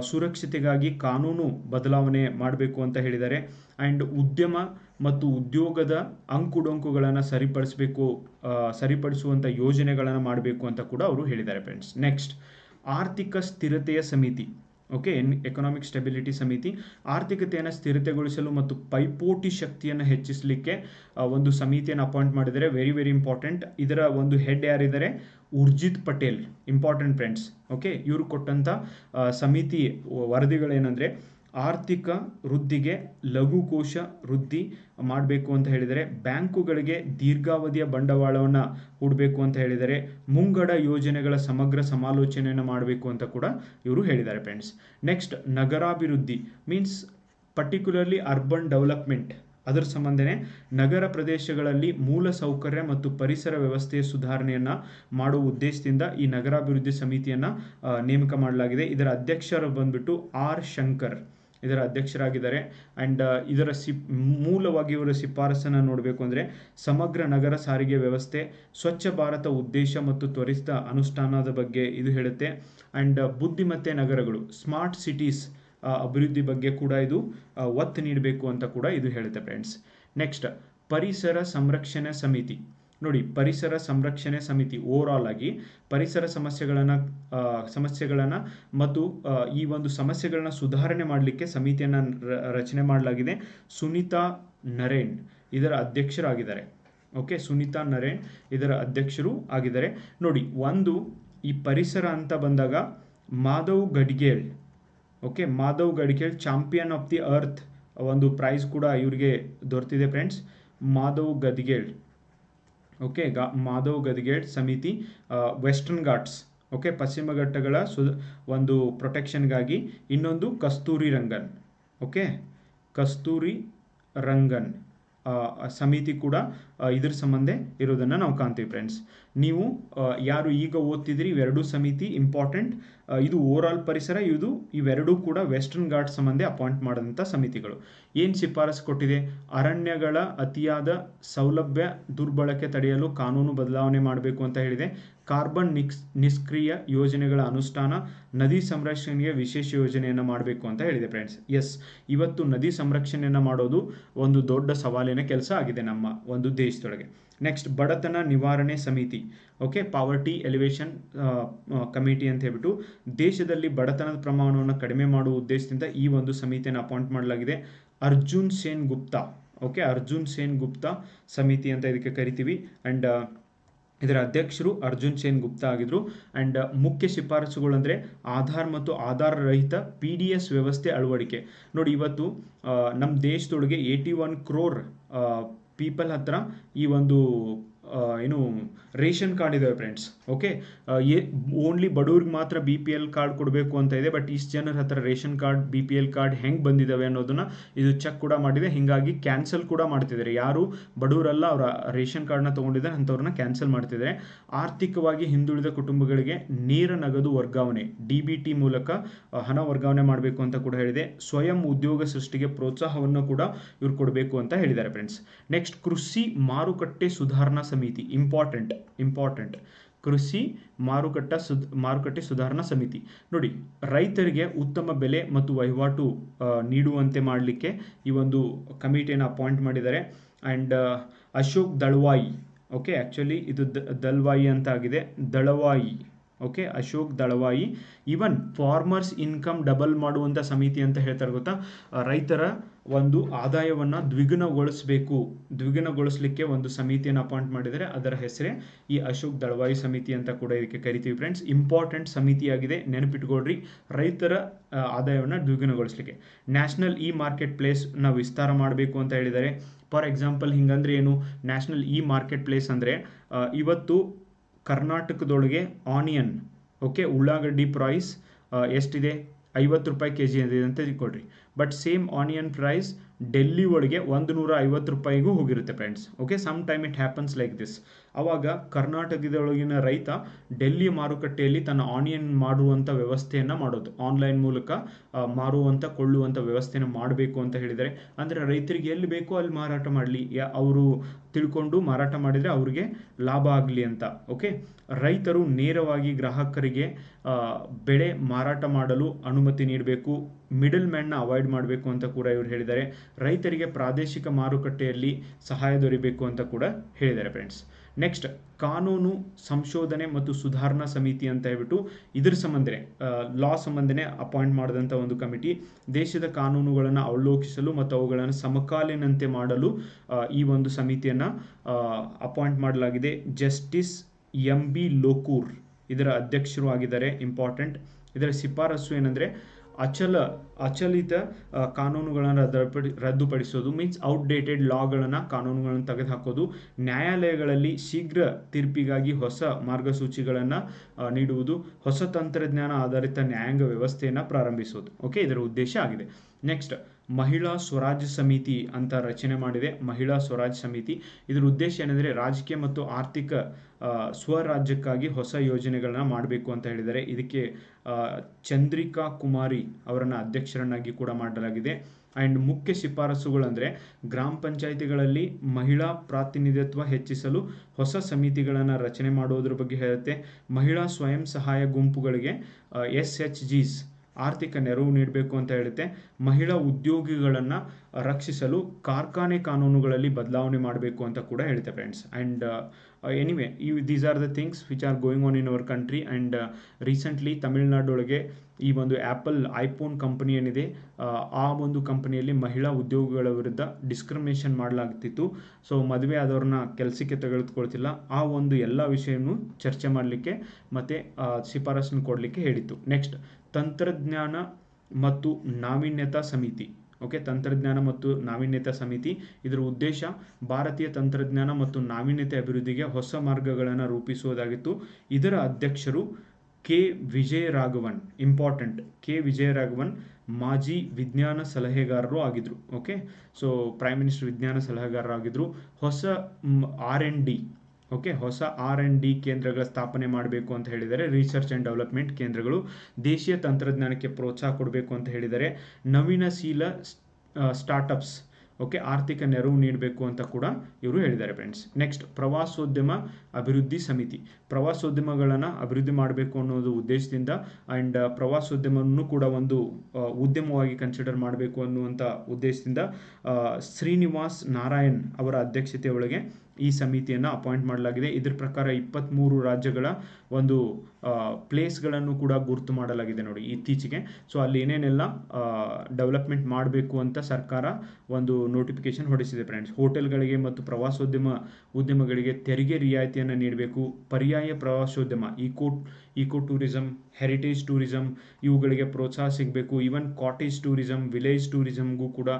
Speaker 1: ಸುರಕ್ಷತೆಗಾಗಿ ಕಾನೂನು ಬದಲಾವಣೆ ಮಾಡಬೇಕು ಅಂತ ಹೇಳಿದ್ದಾರೆ. ಆ್ಯಂಡ್ ಉದ್ಯಮ ಮತ್ತು ಉದ್ಯೋಗದ ಅಂಕುಡೊಂಕುಗಳನ್ನು ಸರಿಪಡಿಸಬೇಕು ಸರಿಪಡಿಸುವಂಥ ಯೋಜನೆಗಳನ್ನು ಮಾಡಬೇಕು ಅಂತ ಕೂಡ ಅವರು ಹೇಳಿದ್ದಾರೆ ಫ್ರೆಂಡ್ಸ್ ನೆಕ್ಸ್ಟ್ ಆರ್ಥಿಕ ಸ್ಥಿರತೆಯ ಸಮಿತಿ. ಓಕೆ ಎಕನಾಮಿಕ್ ಸ್ಟೆಬಿಲಿಟಿ ಸಮಿತಿ. ಆರ್ಥಿಕತೆಯನ್ನು ಸ್ಥಿರತೆಗೊಳಿಸಲು ಮತ್ತು ಪೈಪೋಟಿ ಶಕ್ತಿಯನ್ನು ಹೆಚ್ಚಿಸಲಿಕ್ಕೆ ಒಂದು ಸಮಿತಿಯನ್ನು ಅಪಾಯಿಂಟ್ ಮಾಡಿದರೆ ವೆರಿ ವೆರಿ ಇಂಪಾರ್ಟೆಂಟ್ ಇದರ ಒಂದು ಹೆಡ್ ಯಾರಿದ್ದಾರೆ? Urjit Patel. Important friends okay ಇವರು ಕೊಟ್ಟಂಥ ಸಮಿತಿ, ವರದಿಗಳೇನೆಂದರೆ ಆರ್ಥಿಕ ವೃದ್ಧಿಗೆ ಲಘುಕೋಶ ವೃದ್ಧಿ ಮಾಡಬೇಕು ಅಂತ ಹೇಳಿದರೆ ಬ್ಯಾಂಕುಗಳಿಗೆ ದೀರ್ಘಾವಧಿಯ ಬಂಡವಾಳವನ್ನು ಹೂಡಬೇಕು ಅಂತ ಹೇಳಿದರೆ ಮುಂಗಡ ಯೋಜನೆಗಳ ಸಮಗ್ರ ಸಮಾಲೋಚನೆಯನ್ನು ಮಾಡಬೇಕು ಅಂತ ಕೂಡ ಇವರು ಹೇಳಿದ್ದಾರೆ ಫ್ರೆಂಡ್ಸ್. ನೆಕ್ಸ್ಟ್ ನಗರಾಭಿವೃದ್ಧಿ ಮೀನ್ಸ್ ಪರ್ಟಿಕ್ಯುಲರ್ಲಿ ಅರ್ಬನ್ ಡೆವಲಪ್ಮೆಂಟ್. ಅದರ ಸಂಬಂಧನೇ ನಗರ ಪ್ರದೇಶಗಳಲ್ಲಿ ಮೂಲ ಸೌಕರ್ಯ ಮತ್ತು ಪರಿಸರ ವ್ಯವಸ್ಥೆಯ ಸುಧಾರಣೆಯನ್ನು ಮಾಡುವ ಉದ್ದೇಶದಿಂದ ಈ ನಗರಾಭಿವೃದ್ಧಿ ಸಮಿತಿಯನ್ನು ನೇಮಕ ಮಾಡಲಾಗಿದೆ. ಇದರ ಅಧ್ಯಕ್ಷರು ಬಂದ್ಬಿಟ್ಟು ಆರ್ ಶಂಕರ್. ಇದರ ಅಧ್ಯಕ್ಷರಾಗಿದ್ದಾರೆ. ಆ್ಯಂಡ್ ಇದರ ಸಿ ಮೂಲವಾಗಿ ಇವರ ಶಿಫಾರಸನ್ನು ನೋಡಬೇಕು ಅಂದರೆ ಸಮಗ್ರ ನಗರ ಸಾರಿಗೆ ವ್ಯವಸ್ಥೆ, ಸ್ವಚ್ಛ ಭಾರತ ಉದ್ದೇಶ ಮತ್ತು ತ್ವರಿತ ಅನುಷ್ಠಾನದ ಬಗ್ಗೆ ಇದು ಹೇಳುತ್ತೆ. ಆ್ಯಂಡ್ ಬುದ್ಧಿಮತ್ತೆ ನಗರಗಳು, ಸ್ಮಾರ್ಟ್ ಸಿಟೀಸ್ ಅಭಿವೃದ್ಧಿ ಬಗ್ಗೆ ಕೂಡ ಇದು ಒತ್ತು ನೀಡಬೇಕು ಅಂತ ಕೂಡ ಇದು ಹೇಳುತ್ತೆ ಫ್ರೆಂಡ್ಸ್ ನೆಕ್ಸ್ಟ್ ಪರಿಸರ ಸಂರಕ್ಷಣೆ ಸಮಿತಿ. ನೋಡಿ, ಪರಿಸರ ಸಂರಕ್ಷಣೆ ಸಮಿತಿ ಓವರ್ ಆಲ್ ಆಗಿ ಪರಿಸರ ಸಮಸ್ಯೆಗಳನ್ನು ಸಮಸ್ಯೆಗಳನ್ನು ಮತ್ತು ಈ ಒಂದು ಸಮಸ್ಯೆಗಳನ್ನ ಸುಧಾರಣೆ ಮಾಡಲಿಕ್ಕೆ ಸಮಿತಿಯನ್ನು ರಚನೆ ಮಾಡಲಾಗಿದೆ ಸುನೀತಾ ನರೇನ್ ಇದರ ಅಧ್ಯಕ್ಷರಾಗಿದ್ದಾರೆ. ಓಕೆ, ಸುನೀತಾ ನರೇನ್ ಇದರ ಅಧ್ಯಕ್ಷರು ಆಗಿದ್ದಾರೆ. ನೋಡಿ, ಒಂದು ಈ ಪರಿಸರ ಅಂತ ಬಂದಾಗ Madhav Gadgil okay, Madhav Gadgil champion of the earth ಒಂದು ಪ್ರೈಸ್ ಕೂಡ ಇವರಿಗೆ ದೊರೆತಿದೆ ಫ್ರೆಂಡ್ಸ್. ಮಾಧವ್ ಗದ್ಗೇಳ್ ಓಕೆ ಗಾ ಮಾಧವ್ ಗದ್ಗೇಡ್ ಸಮಿತಿ ವೆಸ್ಟರ್ನ್ ಘಾಟ್ಸ್ ಓಕೆ ಪಶ್ಚಿಮ ಘಟ್ಟಗಳ ಸು ಒಂದು ಪ್ರೊಟೆಕ್ಷನ್ಗಾಗಿ ಇನ್ನೊಂದು ಕಸ್ತೂರಿ ರಂಗನ್. ಓಕೆ ಕಸ್ತೂರಿ ರಂಗನ್. ಸಮಿತಿ ಕೂಡ ಆ, ಇದ್ರ ಸಂಬಂಧ ಇರೋದನ್ನು ನಾವು ಕಾಣ್ತೀವಿ ಫ್ರೆಂಡ್ಸ್ ನೀವು ಯಾರು ಈಗ ಓದ್ತಿದ್ರಿ ಇವೆರಡೂ ಸಮಿತಿ ಇಂಪಾರ್ಟೆಂಟ್ ಇದು ಓವರ್ ಆಲ್ ಪರಿಸರ, ಇದು ಇವೆರಡೂ ಕೂಡ ವೆಸ್ಟರ್ನ್ ಘಾಟ್ ಸಂಬಂಧ ಅಪಾಯಿಂಟ್ ಮಾಡಿದಂಥ ಸಮಿತಿಗಳು. ಏನು ಶಿಫಾರಸು ಕೊಟ್ಟಿದೆ? ಅರಣ್ಯಗಳ ಅತಿಯಾದ ಸೌಲಭ್ಯ ದುರ್ಬಳಕೆ ತಡೆಯಲು ಕಾನೂನು ಬದಲಾವಣೆ ಮಾಡಬೇಕು ಅಂತ ಹೇಳಿದೆ. ಕಾರ್ಬನ್ ನಿಕ್ಸ್, ನಿಷ್ಕ್ರಿಯ ಯೋಜನೆಗಳ ಅನುಷ್ಠಾನ, ನದಿ ಸಂರಕ್ಷಣೆಗೆ ವಿಶೇಷ ಯೋಜನೆಯನ್ನು ಮಾಡಬೇಕು ಅಂತ ಹೇಳಿದೆ ಫ್ರೆಂಡ್ಸ್ ಎಸ್ ಇವತ್ತು ನದಿ ಸಂರಕ್ಷಣೆಯನ್ನು ಮಾಡೋದು ಒಂದು ದೊಡ್ಡ ಸವಾಲಿನ ಕೆಲಸ ಆಗಿದೆ ನಮ್ಮ ಒಂದು ದೇಶದೊಳಗೆ ನೆಕ್ಸ್ಟ್ ಬಡತನ ನಿವಾರಣೆ ಸಮಿತಿ. ಓಕೆ ಪಾವರ್ಟಿ ಎಲಿವೇಶನ್ ಕಮಿಟಿ ಅಂತ ಹೇಳ್ಬಿಟ್ಟು ದೇಶದಲ್ಲಿ ಬಡತನದ ಪ್ರಮಾಣವನ್ನು ಕಡಿಮೆ ಮಾಡುವ ಉದ್ದೇಶದಿಂದ ಈ ಒಂದು ಸಮಿತಿಯನ್ನು ಅಪಾಯಿಂಟ್ ಮಾಡಲಾಗಿದೆ. ಅರ್ಜುನ್ ಸೇನ್ ಗುಪ್ತಾ. ಓಕೆ ಅರ್ಜುನ್ ಸೇನ್ ಗುಪ್ತಾ ಸಮಿತಿ ಅಂತ ಇದಕ್ಕೆ ಕರಿತೀವಿ. ಆ್ಯಂಡ್ ಇದರ ಅಧ್ಯಕ್ಷರು ಅರ್ಜುನ್ ಸೇನ್ ಗುಪ್ತಾ ಆಗಿದ್ರು. ಆ್ಯಂಡ್ ಮುಖ್ಯ ಶಿಫಾರಸುಗಳು ಅಂದರೆ ಆಧಾರ್ ಮತ್ತು ಆಧಾರ ರಹಿತ ಪಿ ಡಿ ಎಸ್ ವ್ಯವಸ್ಥೆ ಅಳವಡಿಕೆ. ನೋಡಿ, ಇವತ್ತು ನಮ್ಮ ದೇಶದೊಳಗೆ ಏಯ್ಟಿ ಒನ್ ಕ್ರೋರ್ ಪೀಪಲ್ ಹತ್ರ ಈ ಒಂದು ಏನು, ರೇಷನ್ ಕಾರ್ಡ್ ಇದಾವೆ ಫ್ರೆಂಡ್ಸ್ ಓಕೆ ಓನ್ಲಿ ಬಡವ್ರಿಗೆ ಮಾತ್ರ ಬಿ ಪಿ ಎಲ್ ಕಾರ್ಡ್ ಕೊಡಬೇಕು ಅಂತ ಇದೆ ಬಟ್ ಇಷ್ಟು ಜನರ ಹತ್ರ ration card B P L card ಹೆಂಗೆ ಬಂದಿದ್ದಾವೆ ಅನ್ನೋದನ್ನು ಇದು ಚೆಕ್ ಕೂಡ ಮಾಡಿದೆ. ಹೀಗಾಗಿ ಕ್ಯಾನ್ಸಲ್ ಕೂಡ ಮಾಡ್ತಿದ್ದಾರೆ. ಯಾರು ಬಡವರಲ್ಲ, ಅವರ ರೇಷನ್ ಕಾರ್ಡ್ನ ತೊಗೊಂಡಿದ್ದಾರೆ, ಅಂಥವ್ರನ್ನ ಕ್ಯಾನ್ಸಲ್ ಮಾಡ್ತಿದ್ದಾರೆ. ಆರ್ಥಿಕವಾಗಿ ಹಿಂದುಳಿದ ಕುಟುಂಬಗಳಿಗೆ ನೇರ ನಗದು ವರ್ಗಾವಣೆ ಡಿ ಬಿ ಟಿ ಮೂಲಕ ಹಣ ವರ್ಗಾವಣೆ ಮಾಡಬೇಕು ಅಂತ ಕೂಡ ಹೇಳಿದೆ. ಸ್ವಯಂ ಉದ್ಯೋಗ ಸೃಷ್ಟಿಗೆ ಪ್ರೋತ್ಸಾಹವನ್ನು ಕೂಡ ಇವ್ರು ಕೊಡಬೇಕು ಅಂತ ಹೇಳಿದ್ದಾರೆ ಫ್ರೆಂಡ್ಸ್ ನೆಕ್ಸ್ಟ್ ಕೃಷಿ ಮಾರುಕಟ್ಟೆ ಸುಧಾರಣಾ ಸಮಿತಿ ಇಂಪಾರ್ಟೆಂಟ್ ಇಂಪಾರ್ಟೆಂಟ್ ಕೃಷಿ ಮಾರುಕಟ್ಟೆ ಸುಧ ಮಾರುಕಟ್ಟೆ ಸುಧಾರಣಾ ಸಮಿತಿ. ನೋಡಿ, ರೈತರಿಗೆ ಉತ್ತಮ ಬೆಲೆ ಮತ್ತು ವಹಿವಾಟು ನೀಡುವಂತೆ ಮಾಡಲಿಕ್ಕೆ ಈ ಒಂದು ಕಮಿಟಿಯನ್ನು ಅಪಾಯಿಂಟ್ ಮಾಡಿದ್ದಾರೆ. And Ashok Dalavayi okay actually ಇದು ದಲ್ವಾಯಿ ಅಂತ ಆಗಿದೆ Dalavayi okay Ashok Dalavayi. Even farmers income double ಮಾಡುವಂಥ ಸಮಿತಿ ಅಂತ ಹೇಳ್ತಾರೆ ಗೊತ್ತಾ? ರೈತರ ಒಂದು ಆದಾಯವನ್ನು ದ್ವಿಗುಣಗೊಳಿಸಬೇಕು. ದ್ವಿಗುಣಗೊಳಿಸಲಿಕ್ಕೆ ಒಂದು ಸಮಿತಿಯನ್ನು ಅಪಾಯಿಂಟ್ ಮಾಡಿದರೆ ಅದರ ಹೆಸರೇ ಈ ಅಶೋಕ್ ದಳವಾಯಿ ಸಮಿತಿ ಅಂತ ಕೂಡ ಇದಕ್ಕೆ ಕರಿತೀವಿ ಫ್ರೆಂಡ್ಸ್ ಇಂಪಾರ್ಟೆಂಟ್ ಸಮಿತಿಯಾಗಿದೆ. ನೆನಪಿಟ್ಕೊಳ್ರಿ. ರೈತರ ಆದಾಯವನ್ನು ದ್ವಿಗುಣಗೊಳಿಸಲಿಕ್ಕೆ. ನ್ಯಾಷನಲ್ ಇ ಮಾರ್ಕೆಟ್ ಪ್ಲೇಸ್ನ ವಿಸ್ತಾರ ಮಾಡಬೇಕು ಅಂತ ಹೇಳಿದ್ದಾರೆ. ಫಾರ್ ಎಕ್ಸಾಂಪಲ್ ಹಿಂಗಂದ್ರೆ ಏನು? ನ್ಯಾಷನಲ್ ಇ ಮಾರ್ಕೆಟ್ ಪ್ಲೇಸ್ ಅಂದರೆ ಇವತ್ತು ಕರ್ನಾಟಕದೊಳಗೆ ಆನಿಯನ್ ಓಕೆ ಉಳ್ಳಾಗಡ್ಡಿ ಪ್ರೈಸ್ ಎಷ್ಟಿದೆ? ಐವತ್ತು ರೂಪಾಯಿ ಕೆ ಜಿ ಅಂತ ತಿಳ್ಕೊಳ್ರಿ. But same onion price Delhi ಒಳಗೆ ಒಂದು ನೂರ ಐವತ್ತು ರೂಪಾಯಿಗೂ ಹೋಗಿರುತ್ತೆ friends okay some time it happens like this ಅವಾಗ ಕರ್ನಾಟಕದೊಳಗಿನ ರೈತ ಡೆಲ್ಲಿ ಮಾರುಕಟ್ಟೆಯಲ್ಲಿ ತನ್ನ ಆನಿಯನ್ ಮಾಡುವಂಥ ವ್ಯವಸ್ಥೆಯನ್ನು ಮಾಡೋದು. ಆನ್ಲೈನ್ ಮೂಲಕ ಮಾರುವಂಥ ಕೊಳ್ಳುವಂಥ ವ್ಯವಸ್ಥೆಯನ್ನು ಮಾಡಬೇಕು ಅಂತ ಹೇಳಿದರೆ, ಅಂದರೆ ರೈತರಿಗೆ ಎಲ್ಲಿ ಬೇಕೋ ಅಲ್ಲಿ ಮಾರಾಟ ಮಾಡಲಿ. ಅವರು ತಿಳ್ಕೊಂಡು ಮಾರಾಟ ಮಾಡಿದರೆ ಅವರಿಗೆ ಲಾಭ ಆಗಲಿ ಅಂತ, ಓಕೆ? ರೈತರು ನೇರವಾಗಿ ಗ್ರಾಹಕರಿಗೆ ಬೆಳೆ ಮಾರಾಟ ಮಾಡಲು ಅನುಮತಿ ನೀಡಬೇಕು, ಮಿಡಲ್ ಮ್ಯಾನ್ನ ಅವಾಯ್ಡ್ ಮಾಡಬೇಕು ಅಂತ ಕೂಡ ಇವರು ಹೇಳಿದ್ದಾರೆ ರೈತರಿಗೆ ಪ್ರಾದೇಶಿಕ ಮಾರುಕಟ್ಟೆಯಲ್ಲಿ ಸಹಾಯ ದೊರೆಯಬೇಕು ಅಂತ ಕೂಡ ಹೇಳಿದ್ದಾರೆ ಫ್ರೆಂಡ್ಸ್. ನೆಕ್ಸ್ಟ್ ಕಾನೂನು ಸಂಶೋಧನೆ ಮತ್ತು ಸುಧಾರಣಾ ಸಮಿತಿ ಅಂತ ಹೇಳ್ಬಿಟ್ಟು ಇದ್ರ ಸಂಬಂಧನೆ ಲಾ ಸಂಬಂಧನೆ ಅಪಾಯಿಂಟ್ ಮಾಡಿದಂಥ ಒಂದು ಕಮಿಟಿ ದೇಶದ ಕಾನೂನುಗಳನ್ನು ಅವಲೋಕಿಸಲು ಮತ್ತು ಅವುಗಳನ್ನು ಸಮಕಾಲೀನಂತೆ ಮಾಡಲು ಈ ಒಂದು ಸಮಿತಿಯನ್ನು ಅಪಾಯಿಂಟ್ ಮಾಡಲಾಗಿದೆ. ಜಸ್ಟಿಸ್ ಎಂ ಬಿ ಲೋಕೂರ್ ಇದರ ಅಧ್ಯಕ್ಷರು ಆಗಿದ್ದಾರೆ. ಇಂಪಾರ್ಟೆಂಟ್ ಇದರ ಶಿಫಾರಸು ಏನಂದರೆ ಅಚಲ, ಅಚಲಿತ ಕಾನೂನುಗಳನ್ನು ರದ್ದುಪಡಿ, ರದ್ದುಪಡಿಸೋದು ಮೀನ್ಸ್ ಔಟ್ಡೇಟೆಡ್ ಲಾಗಳನ್ನು ಕಾನೂನುಗಳನ್ನು ತೆಗೆದುಹಾಕೋದು. ನ್ಯಾಯಾಲಯಗಳಲ್ಲಿ ಶೀಘ್ರ ತೀರ್ಪಿಗಾಗಿ ಹೊಸ ಮಾರ್ಗಸೂಚಿಗಳನ್ನು ನೀಡುವುದು, ಹೊಸ ತಂತ್ರಜ್ಞಾನ ಆಧಾರಿತ ನ್ಯಾಯಾಂಗ ವ್ಯವಸ್ಥೆಯನ್ನು ಪ್ರಾರಂಭಿಸೋದು. ಓಕೆ ಇದರ ಉದ್ದೇಶ ಆಗಿದೆ. ನೆಕ್ಸ್ಟ್ ಮಹಿಳಾ ಸ್ವರಾಜ್ ಸಮಿತಿ ಅಂತ ರಚನೆ ಮಾಡಿದೆ. ಮಹಿಳಾ ಸ್ವರಾಜ್ ಸಮಿತಿ. ಇದರ ಉದ್ದೇಶ ಏನಂದರೆ ರಾಜಕೀಯ ಮತ್ತು ಆರ್ಥಿಕ ಸ್ವರಾಜ್ಯಕ್ಕಾಗಿ ಹೊಸ ಯೋಜನೆಗಳನ್ನ ಮಾಡಬೇಕು ಅಂತ ಹೇಳಿದರೆ ಇದಕ್ಕೆ ಚಂದ್ರಿಕಾ ಕುಮಾರಿ ಅವರನ್ನು ಅಧ್ಯಕ್ಷರನ್ನಾಗಿ ಕೂಡ ಮಾಡಲಾಗಿದೆ. ಆ್ಯಂಡ್ ಮುಖ್ಯ ಶಿಫಾರಸುಗಳಂದರೆ ಗ್ರಾಮ ಪಂಚಾಯಿತಿಗಳಲ್ಲಿ ಮಹಿಳಾ ಪ್ರಾತಿನಿಧಿತ್ವ ಹೆಚ್ಚಿಸಲು ಹೊಸ ಸಮಿತಿಗಳನ್ನು ರಚನೆ ಮಾಡೋದ್ರ ಬಗ್ಗೆ ಹೇಳುತ್ತೆ. ಮಹಿಳಾ ಸ್ವಯಂ ಸಹಾಯ ಗುಂಪುಗಳಿಗೆ ಎಸ್ ಎಚ್ ಜಿಸ್ ಆರ್ಥಿಕ ನೆರವು ನೀಡಬೇಕು ಅಂತ ಹೇಳುತ್ತೆ. ಮಹಿಳಾ ಉದ್ಯೋಗಿಗಳನ್ನು ರಕ್ಷಿಸಲು ಕಾರ್ಖಾನೆ ಕಾನೂನುಗಳಲ್ಲಿ ಬದಲಾವಣೆ ಮಾಡಬೇಕು ಅಂತ ಕೂಡ ಹೇಳುತ್ತೆ ಫ್ರೆಂಡ್ಸ್ ಆ್ಯಂಡ್ ಎನಿವೆ ಈ these are the things which are going on in our country and recently ತಮಿಳುನಾಡೊಳಗೆ ಈ ಒಂದು ಆ್ಯಪಲ್ ಐಫೋನ್ ಕಂಪನಿ ಏನಿದೆ ಆ, ಆ ಒಂದು ಕಂಪನಿಯಲ್ಲಿ ಮಹಿಳಾ ಉದ್ಯೋಗಿಗಳ ವಿರುದ್ಧ ಡಿಸ್ಕ್ರಿಮಿನೇಷನ್ ಮಾಡಲಾಗ್ತಿತ್ತು. ಸೊ ಮದುವೆ ಆದವ್ರನ್ನ ಕೆಲಸಕ್ಕೆ ತೆಗೆದುಕೊಳ್ತಿಲ್ಲ ಆ ಒಂದು ಎಲ್ಲ ವಿಷಯವನ್ನು ಚರ್ಚೆ ಮಾಡಲಿಕ್ಕೆ ಮತ್ತು ಶಿಫಾರಸನ್ನು ಕೊಡಲಿಕ್ಕೆ ಹೇಳಿತ್ತು. ನೆಕ್ಸ್ಟ್ ತಂತ್ರಜ್ಞಾನ ಮತ್ತು ನಾವೀನ್ಯತಾ ಸಮಿತಿ. ಓಕೆ ತಂತ್ರಜ್ಞಾನ ಮತ್ತು ನಾವೀನ್ಯತಾ ಸಮಿತಿ. ಇದರ ಉದ್ದೇಶ ಭಾರತೀಯ ತಂತ್ರಜ್ಞಾನ ಮತ್ತು ನಾವೀನ್ಯತೆ ಅಭಿವೃದ್ಧಿಗೆ ಹೊಸ ಮಾರ್ಗಗಳನ್ನು ರೂಪಿಸುವುದಾಗಿತ್ತು. ಇದರ ಅಧ್ಯಕ್ಷರು K. Vijayaraghavan important K. Vijayaraghavan ಮಾಜಿ ವಿಜ್ಞಾನ ಸಲಹೆಗಾರರು ಆಗಿದ್ರು. ಓಕೆ ಸೊ ಪ್ರೈಮ್ ಮಿನಿಸ್ಟರ್ ವಿಜ್ಞಾನ ಸಲಹೆಗಾರರಾಗಿದ್ದರು ಹೊಸ ಆರ್ ಎನ್ ಡಿ ಓಕೆ, ಹೊಸ ಆರ್ ಆ್ಯಂಡ್ ಡಿ ಕೇಂದ್ರಗಳ ಸ್ಥಾಪನೆ ಮಾಡಬೇಕು ಅಂತ ಹೇಳಿದರೆ ರಿಸರ್ಚ್ ಆ್ಯಂಡ್ ಡೆವಲಪ್ಮೆಂಟ್ ಕೇಂದ್ರಗಳು ದೇಶೀಯ ತಂತ್ರಜ್ಞಾನಕ್ಕೆ ಪ್ರೋತ್ಸಾಹ ಕೊಡಬೇಕು ಅಂತ ಹೇಳಿದರೆ ನವೀನಶೀಲ ಸ್ಟಾರ್ಟಪ್ಸ್ ಓಕೆ, ಆರ್ಥಿಕ ನೆರವು ನೀಡಬೇಕು ಅಂತ ಕೂಡ ಇವರು ಹೇಳಿದ್ದಾರೆ ಫ್ರೆಂಡ್ಸ್ ನೆಕ್ಸ್ಟ್ ಪ್ರವಾಸೋದ್ಯಮ ಅಭಿವೃದ್ಧಿ ಸಮಿತಿ. ಪ್ರವಾಸೋದ್ಯಮಗಳನ್ನು ಅಭಿವೃದ್ಧಿ ಮಾಡಬೇಕು ಅನ್ನೋದು ಉದ್ದೇಶದಿಂದ ಆ್ಯಂಡ್ ಪ್ರವಾಸೋದ್ಯಮವನ್ನು ಕೂಡ ಒಂದು ಉದ್ಯಮವಾಗಿ ಕನ್ಸಿಡರ್ ಮಾಡಬೇಕು ಅನ್ನುವಂಥ ಉದ್ದೇಶದಿಂದ ಶ್ರೀನಿವಾಸ್ ನಾರಾಯಣ್ ಅವರ ಅಧ್ಯಕ್ಷತೆ ಒಳಗೆ ಈ ಸಮಿತಿಯನ್ನು ಅಪಾಯಿಂಟ್ ಮಾಡಲಾಗಿದೆ. ಇದರ ಪ್ರಕಾರ ಇಪ್ಪತ್ತ್ಮೂರು ರಾಜ್ಯಗಳ ಒಂದು ಪ್ಲೇಸ್ಗಳನ್ನು ಕೂಡ ಗುರುತು ಮಾಡಲಾಗಿದೆ ನೋಡಿ ಇತ್ತೀಚೆಗೆ. ಸೊ, ಅಲ್ಲಿ ಏನೇನೆಲ್ಲ ಡೆವಲಪ್ಮೆಂಟ್ ಮಾಡಬೇಕು ಅಂತ ಸರ್ಕಾರ ಒಂದು ನೋಟಿಫಿಕೇಶನ್ ಹೊರಡಿಸಿದೆ ಫ್ರೆಂಡ್ಸ್. ಹೋಟೆಲ್ಗಳಿಗೆ ಮತ್ತು ಪ್ರವಾಸೋದ್ಯಮ ಉದ್ಯಮಗಳಿಗೆ ತೆರಿಗೆ ರಿಯಾಯಿತಿಯನ್ನು ನೀಡಬೇಕು. ಪರ್ಯಾಯ ಪ್ರವಾಸೋದ್ಯಮ eco eco tourism heritage tourism ಇವುಗಳಿಗೆ ಪ್ರೋತ್ಸಾಹ ಸಿಗಬೇಕು. ಈವನ್ ಕಾಟೇಜ್ ಟೂರಿಸಮ್ ವಿಲೇಜ್ ಟೂರಿಸಮ್ಗೂ ಕೂಡ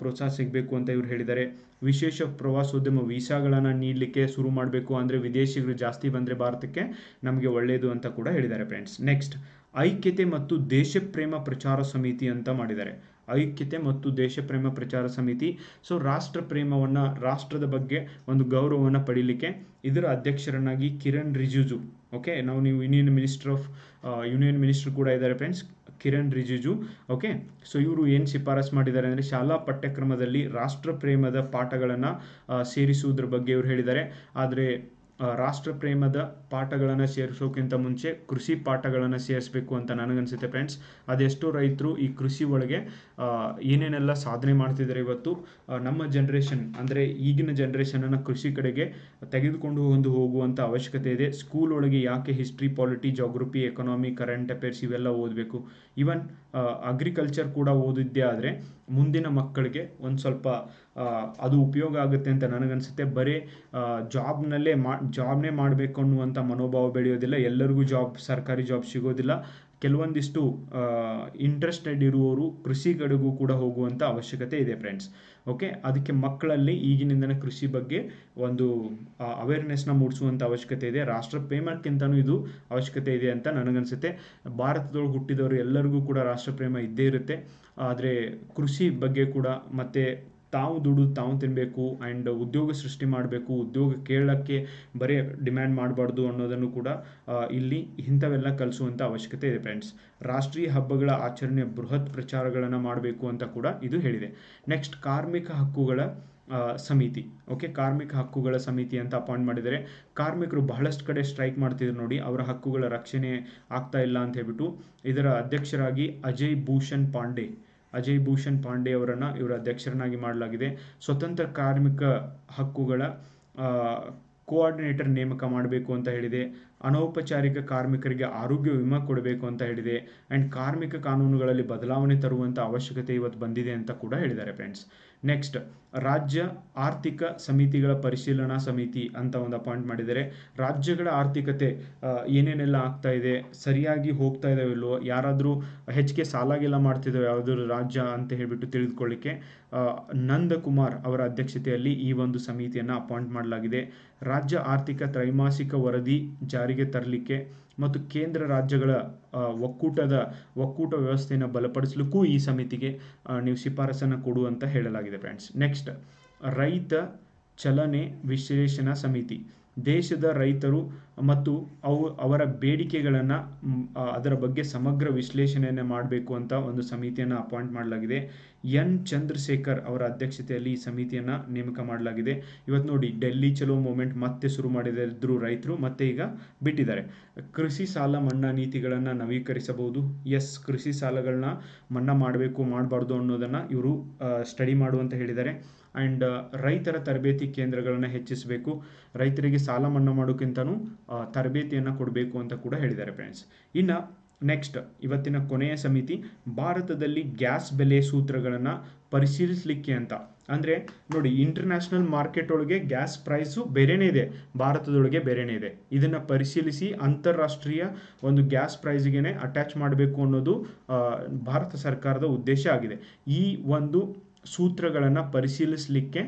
Speaker 1: ಪ್ರೋತ್ಸಾಹ ಸಿಗಬೇಕು ಅಂತ ಇವ್ರು ಹೇಳಿದ್ದಾರೆ. ವಿಶೇಷ ಪ್ರವಾಸೋದ್ಯಮ ವೀಸಾಗಳನ್ನು ನೀಡಲಿಕ್ಕೆ ಶುರು ಮಾಡಬೇಕು ಅಂದರೆ ವಿದೇಶಿಗರು ಜಾಸ್ತಿ ಬಂದರೆ ಭಾರತಕ್ಕೆ ನಮಗೆ ಒಳ್ಳೆಯದು ಅಂತ ಕೂಡ ಹೇಳಿದ್ದಾರೆ ಫ್ರೆಂಡ್ಸ್ ನೆಕ್ಸ್ಟ್ ಐಕ್ಯತೆ ಮತ್ತು ದೇಶಪ್ರೇಮ ಪ್ರಚಾರ ಸಮಿತಿ ಅಂತ ಮಾಡಿದ್ದಾರೆ. ಐಕ್ಯತೆ ಮತ್ತು ದೇಶಪ್ರೇಮ ಪ್ರಚಾರ ಸಮಿತಿ. ಸೊ ರಾಷ್ಟ್ರ ಪ್ರೇಮವನ್ನು ರಾಷ್ಟ್ರದ ಬಗ್ಗೆ ಒಂದು ಗೌರವವನ್ನು ಪಡೀಲಿಕ್ಕೆ ಇದರ ಅಧ್ಯಕ್ಷರನ್ನಾಗಿ ಕಿರಣ್ ರಿಜಿಜು ಓಕೆ ನಾವು ನೀವು union minister of union minister ಕೂಡ ಇದ್ದಾರೆ friends Kiran Rijiju okay so ಇವರು ಏನು ಶಿಫಾರಸ್ ಮಾಡಿದ್ದಾರೆ ಅಂದರೆ ಶಾಲಾ ಪಠ್ಯಕ್ರಮದಲ್ಲಿ ರಾಷ್ಟ್ರ ಪ್ರೇಮದ ಪಾಠಗಳನ್ನು ಸೇರಿಸುವುದ್ರ ಬಗ್ಗೆ ಇವರು ಹೇಳಿದ್ದಾರೆ. ಆದರೆ ರಾಷ್ಟ್ರ ಪ್ರೇಮದ ಪಾಠಗಳನ್ನು ಸೇರಿಸೋಕ್ಕಿಂತ ಮುಂಚೆ ಕೃಷಿ ಪಾಠಗಳನ್ನು ಸೇರಿಸಬೇಕು ಅಂತ ನನಗನ್ಸುತ್ತೆ ಫ್ರೆಂಡ್ಸ್. ಅದೆಷ್ಟೋ ರೈತರು ಈ ಕೃಷಿ ಒಳಗೆ ಏನೇನೆಲ್ಲ ಸಾಧನೆ ಮಾಡ್ತಿದ್ದಾರೆ ಇವತ್ತು ನಮ್ಮ ಜನ್ರೇಷನ್ ಅಂದರೆ ಈಗಿನ ಜನ್ರೇಷನನ್ನು ಕೃಷಿ ಕಡೆಗೆ ತೆಗೆದುಕೊಂಡು ಒಂದು ಹೋಗುವಂಥ ಅವಶ್ಯಕತೆ ಇದೆ. ಸ್ಕೂಲ್ ಒಳಗೆ ಯಾಕೆ history polity geography economy current affairs ಇವೆಲ್ಲ ಓದಬೇಕು? ಈವನ್ ಅಗ್ರಿಕಲ್ಚರ್ ಕೂಡ ಓದಿದ್ದೇ ಆದರೆ ಮುಂದಿನ ಮಕ್ಕಳಿಗೆ ಒಂದು ಸ್ವಲ್ಪ ಅದು ಉಪಯೋಗ ಆಗುತ್ತೆ ಅಂತ ನನಗನ್ಸುತ್ತೆ. ಬರೀ ಜಾಬ್ನಲ್ಲೇ ಮಾ, ಜಾಬ್ನೇ ಮಾಡಬೇಕು ಅನ್ನುವಂಥ ಮನೋಭಾವ ಬೆಳೆಯೋದಿಲ್ಲ. ಎಲ್ಲರಿಗೂ ಜಾಬ್, ಸರ್ಕಾರಿ ಜಾಬ್ ಸಿಗೋದಿಲ್ಲ. ಕೆಲವೊಂದಿಷ್ಟು ಇಂಟ್ರೆಸ್ಟೆಡ್ ಇರುವವರು ಕೃಷಿ ಕಡೆಗೂ ಕೂಡ ಹೋಗುವಂಥ ಅವಶ್ಯಕತೆ ಇದೆ ಫ್ರೆಂಡ್ಸ್ ಓಕೆ ಅದಕ್ಕೆ ಮಕ್ಕಳಲ್ಲಿ ಈಗಿನಿಂದನೇ ಕೃಷಿ ಬಗ್ಗೆ ಒಂದು ಅವೇರ್ನೆಸ್ನ ಮೂಡಿಸುವಂಥ ಅವಶ್ಯಕತೆ ಇದೆ. ರಾಷ್ಟ್ರ ಪ್ರೇಮಕ್ಕಿಂತನೂ ಇದು ಅವಶ್ಯಕತೆ ಇದೆ ಅಂತ ನನಗನ್ಸುತ್ತೆ. ಭಾರತದೊಳಗೆ ಹುಟ್ಟಿದವರು ಎಲ್ಲರಿಗೂ ಕೂಡ ರಾಷ್ಟ್ರ ಪ್ರೇಮ ಇದ್ದೇ ಇರುತ್ತೆ. ಆದರೆ ಕೃಷಿ ಬಗ್ಗೆ ಕೂಡ ಮತ್ತೆ ತಾವು ದುಡಿದು ತಾವು ತಿನ್ನಬೇಕು ಆ್ಯಂಡ್ ಉದ್ಯೋಗ ಸೃಷ್ಟಿ ಮಾಡಬೇಕು, ಉದ್ಯೋಗ ಕೇಳೋಕ್ಕೆ ಬರೀ ಡಿಮ್ಯಾಂಡ್ ಮಾಡಬಾರ್ದು ಅನ್ನೋದನ್ನು ಕೂಡ ಇಲ್ಲಿ ಇಂಥವೆಲ್ಲ ಕಲಿಸುವಂಥ ಅವಶ್ಯಕತೆ ಇದೆ ಫ್ರೆಂಡ್ಸ್ ರಾಷ್ಟ್ರೀಯ ಹಬ್ಬಗಳ ಆಚರಣೆ ಬೃಹತ್ ಪ್ರಚಾರಗಳನ್ನು ಮಾಡಬೇಕು ಅಂತ ಕೂಡ ಇದು ಹೇಳಿದೆ. ನೆಕ್ಸ್ಟ್ ಕಾರ್ಮಿಕ ಹಕ್ಕುಗಳ ಸಮಿತಿ. ಓಕೆ ಕಾರ್ಮಿಕ ಹಕ್ಕುಗಳ ಸಮಿತಿ ಅಂತ ಅಪಾಯಿಂಟ್ ಮಾಡಿದರೆ ಕಾರ್ಮಿಕರು ಬಹಳಷ್ಟು ಕಡೆ ಸ್ಟ್ರೈಕ್ ಮಾಡ್ತಿದ್ರು ನೋಡಿ, ಅವರ ಹಕ್ಕುಗಳ ರಕ್ಷಣೆ ಆಗ್ತಾ ಇಲ್ಲ ಅಂತ ಹೇಳ್ಬಿಟ್ಟು ಇದರ ಅಧ್ಯಕ್ಷರಾಗಿ ಅಜಯ್ ಭೂಷಣ್ ಪಾಂಡೆ. ಅಜಯ್ ಭೂಷಣ್ ಪಾಂಡೆ ಅವರನ್ನು ಇವರ ಅಧ್ಯಕ್ಷರನ್ನಾಗಿ ಮಾಡಲಾಗಿದೆ. ಸ್ವತಂತ್ರ ಕಾರ್ಮಿಕ ಹಕ್ಕುಗಳ ಕೋಆರ್ಡಿನೇಟರ್ ನೇಮಕ ಮಾಡಬೇಕು ಅಂತ ಹೇಳಿದೆ. ಅನೌಪಚಾರಿಕ ಕಾರ್ಮಿಕರಿಗೆ ಆರೋಗ್ಯ ವಿಮಾ ಕೊಡಬೇಕು ಅಂತ ಹೇಳಿದೆ. ಆ್ಯಂಡ್ ಕಾರ್ಮಿಕ ಕಾನೂನುಗಳಲ್ಲಿ ಬದಲಾವಣೆ ತರುವಂಥ ಅವಶ್ಯಕತೆ ಇವತ್ತು ಬಂದಿದೆ ಅಂತ ಕೂಡ ಹೇಳಿದ್ದಾರೆ ಫ್ರೆಂಡ್ಸ್ ನೆಕ್ಸ್ಟ್ ರಾಜ್ಯ ಆರ್ಥಿಕ ಸಮಿತಿಗಳ ಪರಿಶೀಲನಾ ಸಮಿತಿ ಅಂತ ಒಂದು ಅಪಾಯಿಂಟ್ ಮಾಡಿದ್ದಾರೆ. ರಾಜ್ಯಗಳ ಆರ್ಥಿಕತೆ ಏನೇನೆಲ್ಲ ಆಗ್ತಾ ಇದೆ, ಸರಿಯಾಗಿ ಹೋಗ್ತಾ ಇದಾವೆ ಇಲ್ವೋ, ಯಾರಾದರೂ ಹೆಚ್ಚಿಗೆ ಸಾಲಾಗೆಲ್ಲ ಮಾಡ್ತಿದ್ದಾವೆ ಯಾವುದಾದ್ರು ರಾಜ್ಯ ಅಂತ ಹೇಳಿಬಿಟ್ಟು ತಿಳಿದುಕೊಳ್ಳಿಕ್ಕೆ ನಂದಕುಮಾರ್ ಅವರ ಅಧ್ಯಕ್ಷತೆಯಲ್ಲಿ ಈ ಒಂದು ಸಮಿತಿಯನ್ನು ಅಪಾಯಿಂಟ್ ಮಾಡಲಾಗಿದೆ. ರಾಜ್ಯ ಆರ್ಥಿಕ ತ್ರೈಮಾಸಿಕ ವರದಿ ಜಾರಿಗೆ ತರಲಿಕ್ಕೆ ಮತ್ತು ಕೇಂದ್ರ ರಾಜ್ಯಗಳ ಒಕ್ಕೂಟದ, ಒಕ್ಕೂಟ ವ್ಯವಸ್ಥೆಯನ್ನು ಬಲಪಡಿಸಲಿಕ್ಕೂ ಈ ಸಮಿತಿಗೆ ನೀವು ಶಿಫಾರಸನ್ನು ಕೊಡು ಅಂತ ಹೇಳಲಾಗಿದೆ ಫ್ರೆಂಡ್ಸ್ ನೆಕ್ಸ್ಟ್ ರೈತ ಚಲನೆ ವಿಶ್ಲೇಷಣಾ ಸಮಿತಿ. ದೇಶದ ರೈತರು ಮತ್ತು ಅವು ಅವರ ಬೇಡಿಕೆಗಳನ್ನು ಅದರ ಬಗ್ಗೆ ಸಮಗ್ರ ವಿಶ್ಲೇಷಣೆಯನ್ನು ಮಾಡಬೇಕು ಅಂತ ಒಂದು ಸಮಿತಿಯನ್ನು ಅಪಾಯಿಂಟ್ ಮಾಡಲಾಗಿದೆ. ಎನ್. ಚಂದ್ರಶೇಖರ್ ಅವರ ಅಧ್ಯಕ್ಷತೆಯಲ್ಲಿ ಈ ಸಮಿತಿಯನ್ನು ನೇಮಕ ಮಾಡಲಾಗಿದೆ. ಇವತ್ತು ನೋಡಿ, ಡೆಲ್ಲಿ ಚಲೋ ಮೂಮೆಂಟ್ ಮತ್ತೆ ಶುರು ಮಾಡಿದ್ರು ರೈತರು, ಮತ್ತೆ ಈಗ ಬಿಟ್ಟಿದ್ದಾರೆ. ಕೃಷಿ ಸಾಲ ಮನ್ನಾ ನೀತಿಗಳನ್ನು ನವೀಕರಿಸಬಹುದು. ಎಸ್, ಕೃಷಿ ಸಾಲಗಳನ್ನ ಮನ್ನಾ ಮಾಡಬೇಕು, ಮಾಡಬಾರ್ದು ಅನ್ನೋದನ್ನು ಇವರು ಸ್ಟಡಿ ಮಾಡುವಂತ ಹೇಳಿದ್ದಾರೆ. ಆ್ಯಂಡ್ ರೈತರ ತರಬೇತಿ ಕೇಂದ್ರಗಳನ್ನು ಹೆಚ್ಚಿಸಬೇಕು. ರೈತರಿಗೆ ಸಾಲ ಮನ್ನಾ ಮಾಡೋಕ್ಕಿಂತನೂ ತರಬೇತಿಯನ್ನು ಕೊಡಬೇಕು ಅಂತ ಕೂಡ ಹೇಳಿದ್ದಾರೆ ಫ್ರೆಂಡ್ಸ್ ಇನ್ನು ನೆಕ್ಸ್ಟ್ ಇವತ್ತಿನ ಕೊನೆಯ ಸಮಿತಿ, ಭಾರತದಲ್ಲಿ ಗ್ಯಾಸ್ ಬೆಲೆ ಸೂತ್ರಗಳನ್ನು ಪರಿಶೀಲಿಸಲಿಕ್ಕೆ ಅಂತ. ಅಂದರೆ, ನೋಡಿ ಇಂಟರ್ನ್ಯಾಷನಲ್ ಮಾರ್ಕೆಟ್ ಒಳಗೆ ಗ್ಯಾಸ್ ಪ್ರೈಸು ಬೇರೆನೇ ಇದೆ. ಭಾರತದೊಳಗೆ ಬೇರೆನೇ ಇದೆ. ಇದನ್ನು ಪರಿಶೀಲಿಸಿ ಅಂತಾರಾಷ್ಟ್ರೀಯ ಒಂದು ಗ್ಯಾಸ್ ಪ್ರೈಸ್ಗೆ ಅಟ್ಯಾಚ್ ಮಾಡಬೇಕು ಅನ್ನೋದು ಭಾರತ ಸರ್ಕಾರದ ಉದ್ದೇಶ ಆಗಿದೆ. ಈ ಒಂದು ಸೂತ್ರಗಳನ್ನು ಪರಿಶೀಲಿಸಲಿಕ್ಕೆ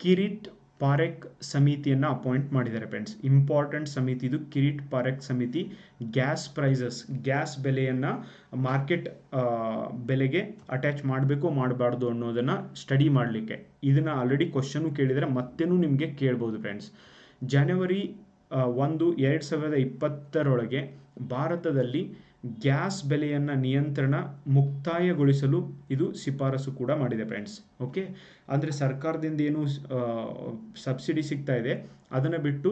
Speaker 1: ಕಿರಿಟ್ ಪಾರೆಕ್ ಸಮಿತಿಯನ್ನು ಅಪಾಯಿಂಟ್ ಮಾಡಿದ್ದಾರೆ ಫ್ರೆಂಡ್ಸ್ ಇಂಪಾರ್ಟೆಂಟ್ ಸಮಿತಿ ಇದು ಕಿರಿಟ್ ಪಾರೆಕ್ ಸಮಿತಿ. ಗ್ಯಾಸ್ ಪ್ರೈಸಸ್ ಗ್ಯಾಸ್ ಬೆಲೆಯನ್ನು ಮಾರ್ಕೆಟ್ ಬೆಲೆಗೆ ಅಟ್ಯಾಚ್ ಮಾಡಬೇಕು, ಮಾಡಬಾರ್ದು ಅನ್ನೋದನ್ನು ಸ್ಟಡಿ ಮಾಡಲಿಕ್ಕೆ. ಇದನ್ನು ಆಲ್ರೆಡಿ ಕ್ವಶನು ಕೇಳಿದರೆ ಮತ್ತೇನು ನಿಮಗೆ ಕೇಳ್ಬೋದು ಫ್ರೆಂಡ್ಸ್ ಜನವರಿ ಒಂದು, ಎರಡು ಸಾವಿರದ ಇಪ್ಪತ್ತರೊಳಗೆ ಭಾರತದಲ್ಲಿ ಗ್ಯಾಸ್ ಬೆಲೆಯನ್ನು ನಿಯಂತ್ರಣ ಮುಕ್ತಾಯಗೊಳಿಸಲು ಇದು ಶಿಫಾರಸು ಕೂಡ ಮಾಡಿದೆ ಫ್ರೆಂಡ್ಸ್ ಓಕೆ ಅಂದರೆ ಸರ್ಕಾರದಿಂದ ಏನು ಸಬ್ಸಿಡಿ ಸಿಗ್ತಾ ಇದೆ, ಅದನ್ನು ಬಿಟ್ಟು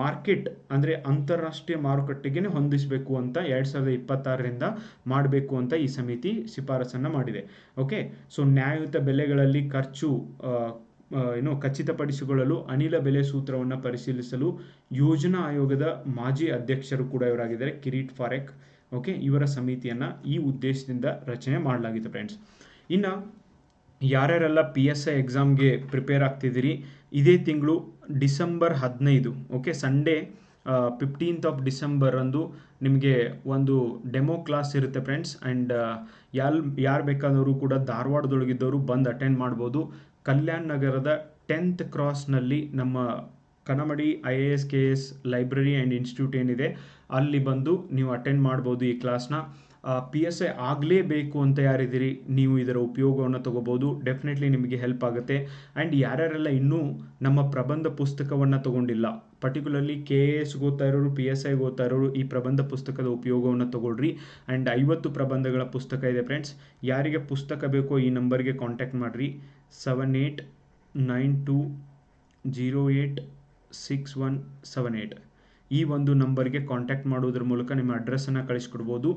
Speaker 1: ಮಾರ್ಕೆಟ್ ಅಂದರೆ ಅಂತಾರಾಷ್ಟ್ರೀಯ ಮಾರುಕಟ್ಟೆಗೆ ಹೊಂದಿಸಬೇಕು ಅಂತ ಎರಡು ಸಾವಿರದ ಇಪ್ಪತ್ತಾರರಿಂದ ಮಾಡಬೇಕು ಅಂತ ಈ ಸಮಿತಿ ಶಿಫಾರಸನ್ನು ಮಾಡಿದೆ ಓಕೆ ಸೊ ನ್ಯಾಯಯುತ ಬೆಲೆಗಳಲ್ಲಿ ಖರ್ಚು ಏನು ಖಚಿತಪಡಿಸಿಕೊಳ್ಳಲು ಅನಿಲ ಬೆಲೆ ಸೂತ್ರವನ್ನು ಪರಿಶೀಲಿಸಲು ಯೋಜನಾ ಆಯೋಗದ ಮಾಜಿ ಅಧ್ಯಕ್ಷರು ಕೂಡ ಇವರಾಗಿದ್ದಾರೆ, ಕಿರೀಟ್ ಫಾರೆಕ್. ಓಕೆ ಇವರ ಸಮಿತಿಯನ್ನು ಈ ಉದ್ದೇಶದಿಂದ ರಚನೆ ಮಾಡಲಾಗಿದೆ ಫ್ರೆಂಡ್ಸ್ ಇನ್ನು ಯಾರ್ಯಾರೆಲ್ಲ ಪಿ ಎಸ್ ಐ ಎಕ್ಸಾಮ್ಗೆ ಪ್ರಿಪೇರ್ ಆಗ್ತಿದ್ದೀರಿ, ಇದೇ ತಿಂಗಳು ಡಿಸೆಂಬರ್ ಹದಿನೈದು okay Sunday fifteenth of December ಅಂದು ನಿಮಗೆ ಒಂದು ಡೆಮೋ ಕ್ಲಾಸ್ ಇರುತ್ತೆ ಫ್ರೆಂಡ್ಸ್ ಆ್ಯಂಡ್ ಯಾಲ್, ಯಾರು ಬೇಕಾದವರು ಕೂಡ ಧಾರವಾಡದೊಳಗಿದ್ದವರು ಬಂದು ಅಟೆಂಡ್ ಮಾಡ್ಬೋದು. ಕಲ್ಯಾಣ್ ನಗರದ ಟೆಂತ್ ಕ್ರಾಸ್ನಲ್ಲಿ ನಮ್ಮ Kanamadi I A S K S library and institute ಏನಿದೆ, ಅಲ್ಲಿ ಬಂದು ನೀವು ಅಟೆಂಡ್ ಮಾಡ್ಬೋದು ಈ ಕ್ಲಾಸ್ನ ಪಿ ಎಸ್ ಐ ಆಗಲೇಬೇಕು ಅಂತ ಯಾರಿದ್ದೀರಿ? ನೀವು ಇದರ ಉಪಯೋಗವನ್ನು ತಗೋಬೋದು. ಡೆಫಿನೆಟ್ಲಿ ನಿಮಗೆ ಹೆಲ್ಪ್ ಆಗುತ್ತೆ. ಆ್ಯಂಡ್ ಯಾರ್ಯಾರೆಲ್ಲ ಇನ್ನೂ ನಮ್ಮ ಪ್ರಬಂಧ ಪುಸ್ತಕವನ್ನು ತಗೊಂಡಿಲ್ಲ ಪರ್ಟಿಕ್ಯುಲರ್ಲಿ ಕೆ ಎ ಎಸ್ ಓದ್ತಾ ಇರೋರು ಪಿ ಎಸ್ ಐ ಓದ್ತಾ ಇರೋರು, ಈ ಪ್ರಬಂಧ ಪುಸ್ತಕದ ಉಪಯೋಗವನ್ನು ತಗೊಳ್ರಿ. ಆ್ಯಂಡ್ ಐವತ್ತು ಪ್ರಬಂಧಗಳ ಪುಸ್ತಕ ಇದೆ ಫ್ರೆಂಡ್ಸ್ ಯಾರಿಗೆ ಪುಸ್ತಕ ಬೇಕೋ ಈ ನಂಬರ್ಗೆ ಕಾಂಟ್ಯಾಕ್ಟ್ ಮಾಡಿರಿ. Seven eight nine two zero eight six one seven eight ಈ ಒಂದು ನಂಬರ್ಗೆ ಕಾಂಟ್ಯಾಕ್ಟ್ ಮಾಡುವುದರ ಮೂಲಕ ನಿಮ್ಮ ಅಡ್ರೆಸ್ಸನ್ನು ಕಳಿಸ್ಕೊಡ್ಬೋದು.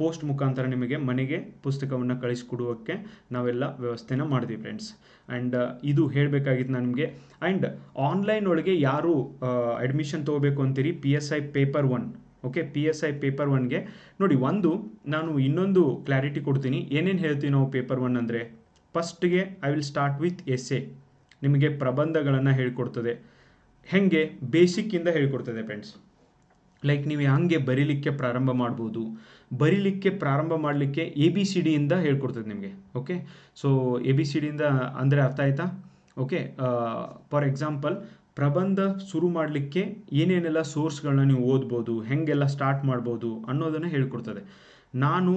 Speaker 1: ಪೋಸ್ಟ್ ಮುಖಾಂತರ ನಿಮಗೆ ಮನೆಗೆ ಪುಸ್ತಕವನ್ನು ಕಳಿಸ್ಕೊಡುವಕ್ಕೆ ನಾವೆಲ್ಲ ವ್ಯವಸ್ಥೆನ ಮಾಡಿದ್ವಿ ಫ್ರೆಂಡ್ಸ್ ಆ್ಯಂಡ್ ಇದು ಹೇಳಬೇಕಾಗಿತ್ತು ನಿಮಗೆ ಆ್ಯಂಡ್ ಆನ್ಲೈನ್ ಒಳಗೆ ಯಾರು ಅಡ್ಮಿಷನ್ ತೊಗೋಬೇಕು ಅಂತೀರಿ? P S I paper one okay P S I paper ಒನ್ಗೆ ನೋಡಿ, ಒಂದು, ನಾನು ಇನ್ನೊಂದು ಕ್ಲಾರಿಟಿ ಕೊಡ್ತೀನಿ. ಏನೇನು ಹೇಳ್ತೀವಿ ನಾವು ಪೇಪರ್ ಒನ್ ಅಂದರೆ? ಫಸ್ಟ್ಗೆ I will start with S A ನಿಮಗೆ ಪ್ರಬಂಧಗಳನ್ನು ಹೇಳ್ಕೊಡ್ತದೆ. ಹೆಂಗೆ ಬೇಸಿಕ್ಕಿಂದ ಹೇಳ್ಕೊಡ್ತದೆ ಫ್ರೆಂಡ್ಸ್ ಲೈಕ್ ನೀವು ಹಂಗೆ ಬರೀಲಿಕ್ಕೆ ಪ್ರಾರಂಭ ಮಾಡ್ಬೋದು. ಬರೀಲಿಕ್ಕೆ ಪ್ರಾರಂಭ ಮಾಡಲಿಕ್ಕೆ ಎ ಬಿ ಸಿ ಡಿಯಿಂದ ಹೇಳ್ಕೊಡ್ತದೆ ನಿಮಗೆ okay so A B C ಡಿಯಿಂದ ಅಂದರೆ ಅರ್ಥ ಆಯ್ತಾ? ಓಕೆ ಫಾರ್ ಎಕ್ಸಾಂಪಲ್ ಪ್ರಬಂಧ ಶುರು ಮಾಡಲಿಕ್ಕೆ ಏನೇನೆಲ್ಲ ಸೋರ್ಸ್ಗಳನ್ನ ನೀವು ಓದ್ಬೋದು, ಹೆಂಗೆಲ್ಲ ಸ್ಟಾರ್ಟ್ ಮಾಡ್ಬೋದು ಅನ್ನೋದನ್ನು ಹೇಳ್ಕೊಡ್ತದೆ. ನಾನು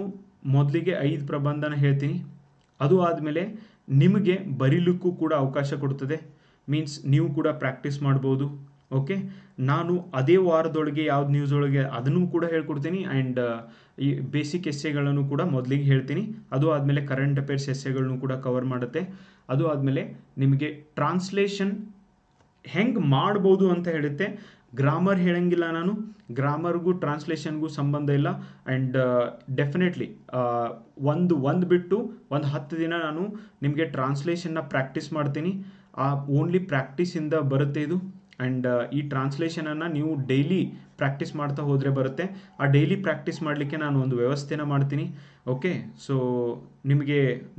Speaker 1: ಮೊದಲಿಗೆ ಐದು ಪ್ರಬಂಧನ ಹೇಳ್ತೀನಿ. ಅದು ಆದಮೇಲೆ ನಿಮಗೆ ಬರೀಲಿಕ್ಕೂ ಕೂಡ ಅವಕಾಶ ಕೊಡ್ತದೆ. ಮೀನ್ಸ್ ನೀವು ಕೂಡ ಪ್ರಾಕ್ಟೀಸ್ ಮಾಡ್ಬೋದು. ಓಕೆ ನಾನು ಅದೇ ವಾರದೊಳಗೆ ಯಾವ್ದು ನ್ಯೂಸ್ ಒಳಗೆ ಅದನ್ನು ಕೂಡ ಹೇಳ್ಕೊಡ್ತೀನಿ ಆ್ಯಂಡ್ ಈ ಬೇಸಿಕ್ ಎಸ್ಸೆಗಳನ್ನು ಕೂಡ ಮೊದಲಿಗೆ ಹೇಳ್ತೀನಿ. ಅದು ಆದಮೇಲೆ ಕರೆಂಟ್ ಅಫೇರ್ಸ್ ಎಸ್ಸೆಗಳನ್ನು ಕೂಡ ಕವರ್ ಮಾಡುತ್ತೆ. ಅದು ಆದಮೇಲೆ ನಿಮಗೆ ಟ್ರಾನ್ಸ್ಲೇಷನ್ ಹೆಂಗೆ ಮಾಡ್ಬೋದು ಅಂತ ಹೇಳುತ್ತೆ. ಗ್ರಾಮರ್ ಹೇಳಂಗಿಲ್ಲ ನಾನು. ಗ್ರಾಮರ್ಗೂ ಟ್ರಾನ್ಸ್ಲೇಷನ್ಗೂ ಸಂಬಂಧ ಇಲ್ಲ. ಆ್ಯಂಡ್ ಡೆಫಿನೆಟ್ಲಿ ಒಂದು ಒಂದು ಬಿಟ್ಟು ಒಂದು ಹತ್ತು ದಿನ ನಾನು ನಿಮಗೆ ಟ್ರಾನ್ಸ್ಲೇಷನ್ನ ಪ್ರಾಕ್ಟೀಸ್ ಮಾಡ್ತೀನಿ. ಆ ಓನ್ಲಿ ಪ್ರಾಕ್ಟೀಸಿಂದ ಬರುತ್ತೆ ಇದು. ಆ್ಯಂಡ್ ಈ ಟ್ರಾನ್ಸ್ಲೇಷನನ್ನು ನೀವು ಡೈಲಿ ಪ್ರಾಕ್ಟೀಸ್ ಮಾಡ್ತಾ ಹೋದರೆ ಬರುತ್ತೆ. ಆ ಡೈಲಿ ಪ್ರಾಕ್ಟೀಸ್ ಮಾಡಲಿಕ್ಕೆ ನಾನು ಒಂದು ವ್ಯವಸ್ಥೆನ ಮಾಡ್ತೀನಿ. ಓಕೆ ಸೊ ನಿಮಗೆ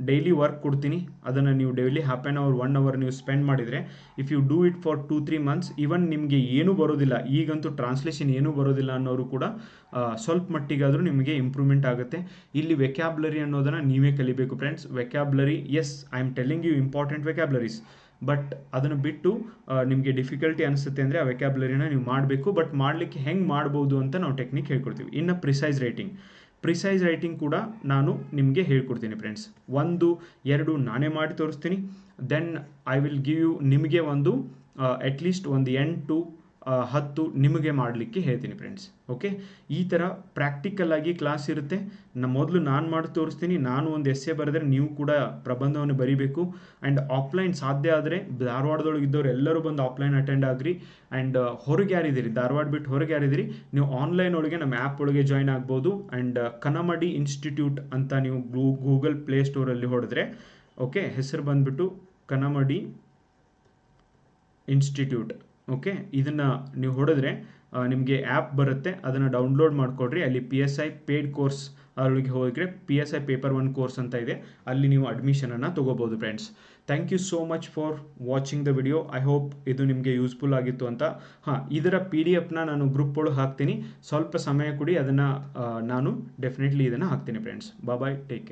Speaker 1: ಡೈಲಿ ವರ್ಕ್ ಕೊಡ್ತೀನಿ. ಅದನ್ನು ನೀವು daily half an hour one hour ನೀವು ಸ್ಪೆಂಡ್ ಮಾಡಿದರೆ if you do it for two three months even ನಿಮಗೆ ಏನೂ ಬರೋದಿಲ್ಲ, ಈಗಂತೂ ಟ್ರಾನ್ಸ್ಲೇಷನ್ ಏನೂ ಬರೋದಿಲ್ಲ ಅನ್ನೋರು ಕೂಡ ಸ್ವಲ್ಪ ಮಟ್ಟಿಗಾದರೂ ನಿಮಗೆ ಇಂಪ್ರೂವ್ಮೆಂಟ್ ಆಗುತ್ತೆ. ಇಲ್ಲಿ ವೆಕ್ಯಾಬ್ಲರಿ ಅನ್ನೋದನ್ನು ನೀವೇ ಕಲಿಬೇಕು friends vocabulary as I am telling you important vocabularies but ಅದನ್ನು ಬಿಟ್ಟು ನಿಮಗೆ ಡಿಫಿಕಲ್ಟಿ ಅನಿಸುತ್ತೆ ಅಂದರೆ ಆ ವೆಕ್ಯಾಬ್ಲರಿನ ನೀವು ಮಾಡಬೇಕು. ಬಟ್ ಮಾಡಲಿಕ್ಕೆ ಹೆಂಗೆ ಮಾಡ್ಬೋದು ಅಂತ ನಾವು ಟೆಕ್ನಿಕ್ ಹೇಳ್ಕೊಡ್ತೀವಿ. ಇನ್ನು ಪ್ರಿಸೈಸ್ ರೈಟಿಂಗ್ ಪ್ರಿಸೈಸ್ ರೈಟಿಂಗ್ ಕೂಡ ನಾನು ನಿಮಗೆ ಹೇಳ್ಕೊಡ್ತೀನಿ ಫ್ರೆಂಡ್ಸ್ ಒಂದು, ಎರಡು ನಾನೇ ಮಾಡಿ ತೋರಿಸ್ತೀನಿ. Then I will give you ನಿಮಗೆ ಒಂದು ಅಟ್ಲೀಸ್ಟ್ ಒಂದು ಎಂಟು ಹತ್ತು ನಿಮಗೆ ಮಾಡಲಿಕ್ಕೆ ಹೇಳ್ತೀನಿ ಫ್ರೆಂಡ್ಸ್ ಓಕೆ ಈ ಥರ ಪ್ರಾಕ್ಟಿಕಲ್ ಆಗಿ ಕ್ಲಾಸ್ ಇರುತ್ತೆ. ನಮ್ಮ ಮೊದಲು ನಾನು ಮಾಡಿ ತೋರಿಸ್ತೀನಿ. ನಾನು ಒಂದು ಎಸ್ಸೆ ಬರೆದ್ರೆ ನೀವು ಕೂಡ ಪ್ರಬಂಧವನ್ನು ಬರೀಬೇಕು. ಆ್ಯಂಡ್ ಆಫ್ಲೈನ್ ಸಾಧ್ಯ ಆದರೆ ಧಾರವಾಡದೊಳಗೆ ಇದ್ದವ್ರು ಎಲ್ಲರೂ ಬಂದು ಆಫ್ಲೈನ್ ಅಟೆಂಡ್ ಆಗ್ರಿ. ಆ್ಯಂಡ್ ಹೊರಗೆ ಯಾರಿದ್ದೀರಿ? ಧಾರವಾಡ ಬಿಟ್ಟು ಹೊರಗೆ ಯಾರಿದ್ದೀರಿ? ನೀವು ಆನ್ಲೈನ್ ಒಳಗೆ ನಮ್ಮ ಆ್ಯಪ್ ಒಳಗೆ ಜಾಯ್ನ್ ಆಗ್ಬೋದು. ಆ್ಯಂಡ್ ಕನಮಡಿ ಇನ್ಸ್ಟಿಟ್ಯೂಟ್ ಅಂತ ನೀವು ಗೂಗಲ್ ಪ್ಲೇ ಸ್ಟೋರಲ್ಲಿ ಹೊಡೆದ್ರೆ ಓಕೆ ಹೆಸರು ಬಂದುಬಿಟ್ಟು ಕನಮಡಿ ಇನ್ಸ್ಟಿಟ್ಯೂಟ್ ಓಕೆ? ಇದನ್ನು ನೀವು ಹೊಡೆದ್ರೆ ನಿಮಗೆ ಆ್ಯಪ್ ಬರುತ್ತೆ. ಅದನ್ನು ಡೌನ್ಲೋಡ್ ಮಾಡಿಕೊಡ್ರಿ. ಅಲ್ಲಿ P S I paid course ಅಲ್ಲಿಗೆ ಹೋದರೆ P S I paper one course ಅಂತ ಇದೆ. ಅಲ್ಲಿ ನೀವು ಅಡ್ಮಿಷನನ್ನು ತೊಗೋಬೋದು friends thank you so much for watching the video I hope ಇದು ನಿಮಗೆ ಯೂಸ್ಫುಲ್ ಆಗಿತ್ತು ಅಂತ. ಹಾಂ, ಇದರ ಪಿ ಡಿ ಎಫ್ನ ನಾನು ಗ್ರೂಪ್ ಒಳಗೆ ಹಾಕ್ತೀನಿ. ಸ್ವಲ್ಪ ಸಮಯ ಕೊಡಿ. ಅದನ್ನು ನಾನು ಡೆಫಿನೆಟ್ಲಿ ಇದನ್ನು ಹಾಕ್ತೀನಿ ಫ್ರೆಂಡ್ಸ್ ಬಾಯ್ ಟೇಕ್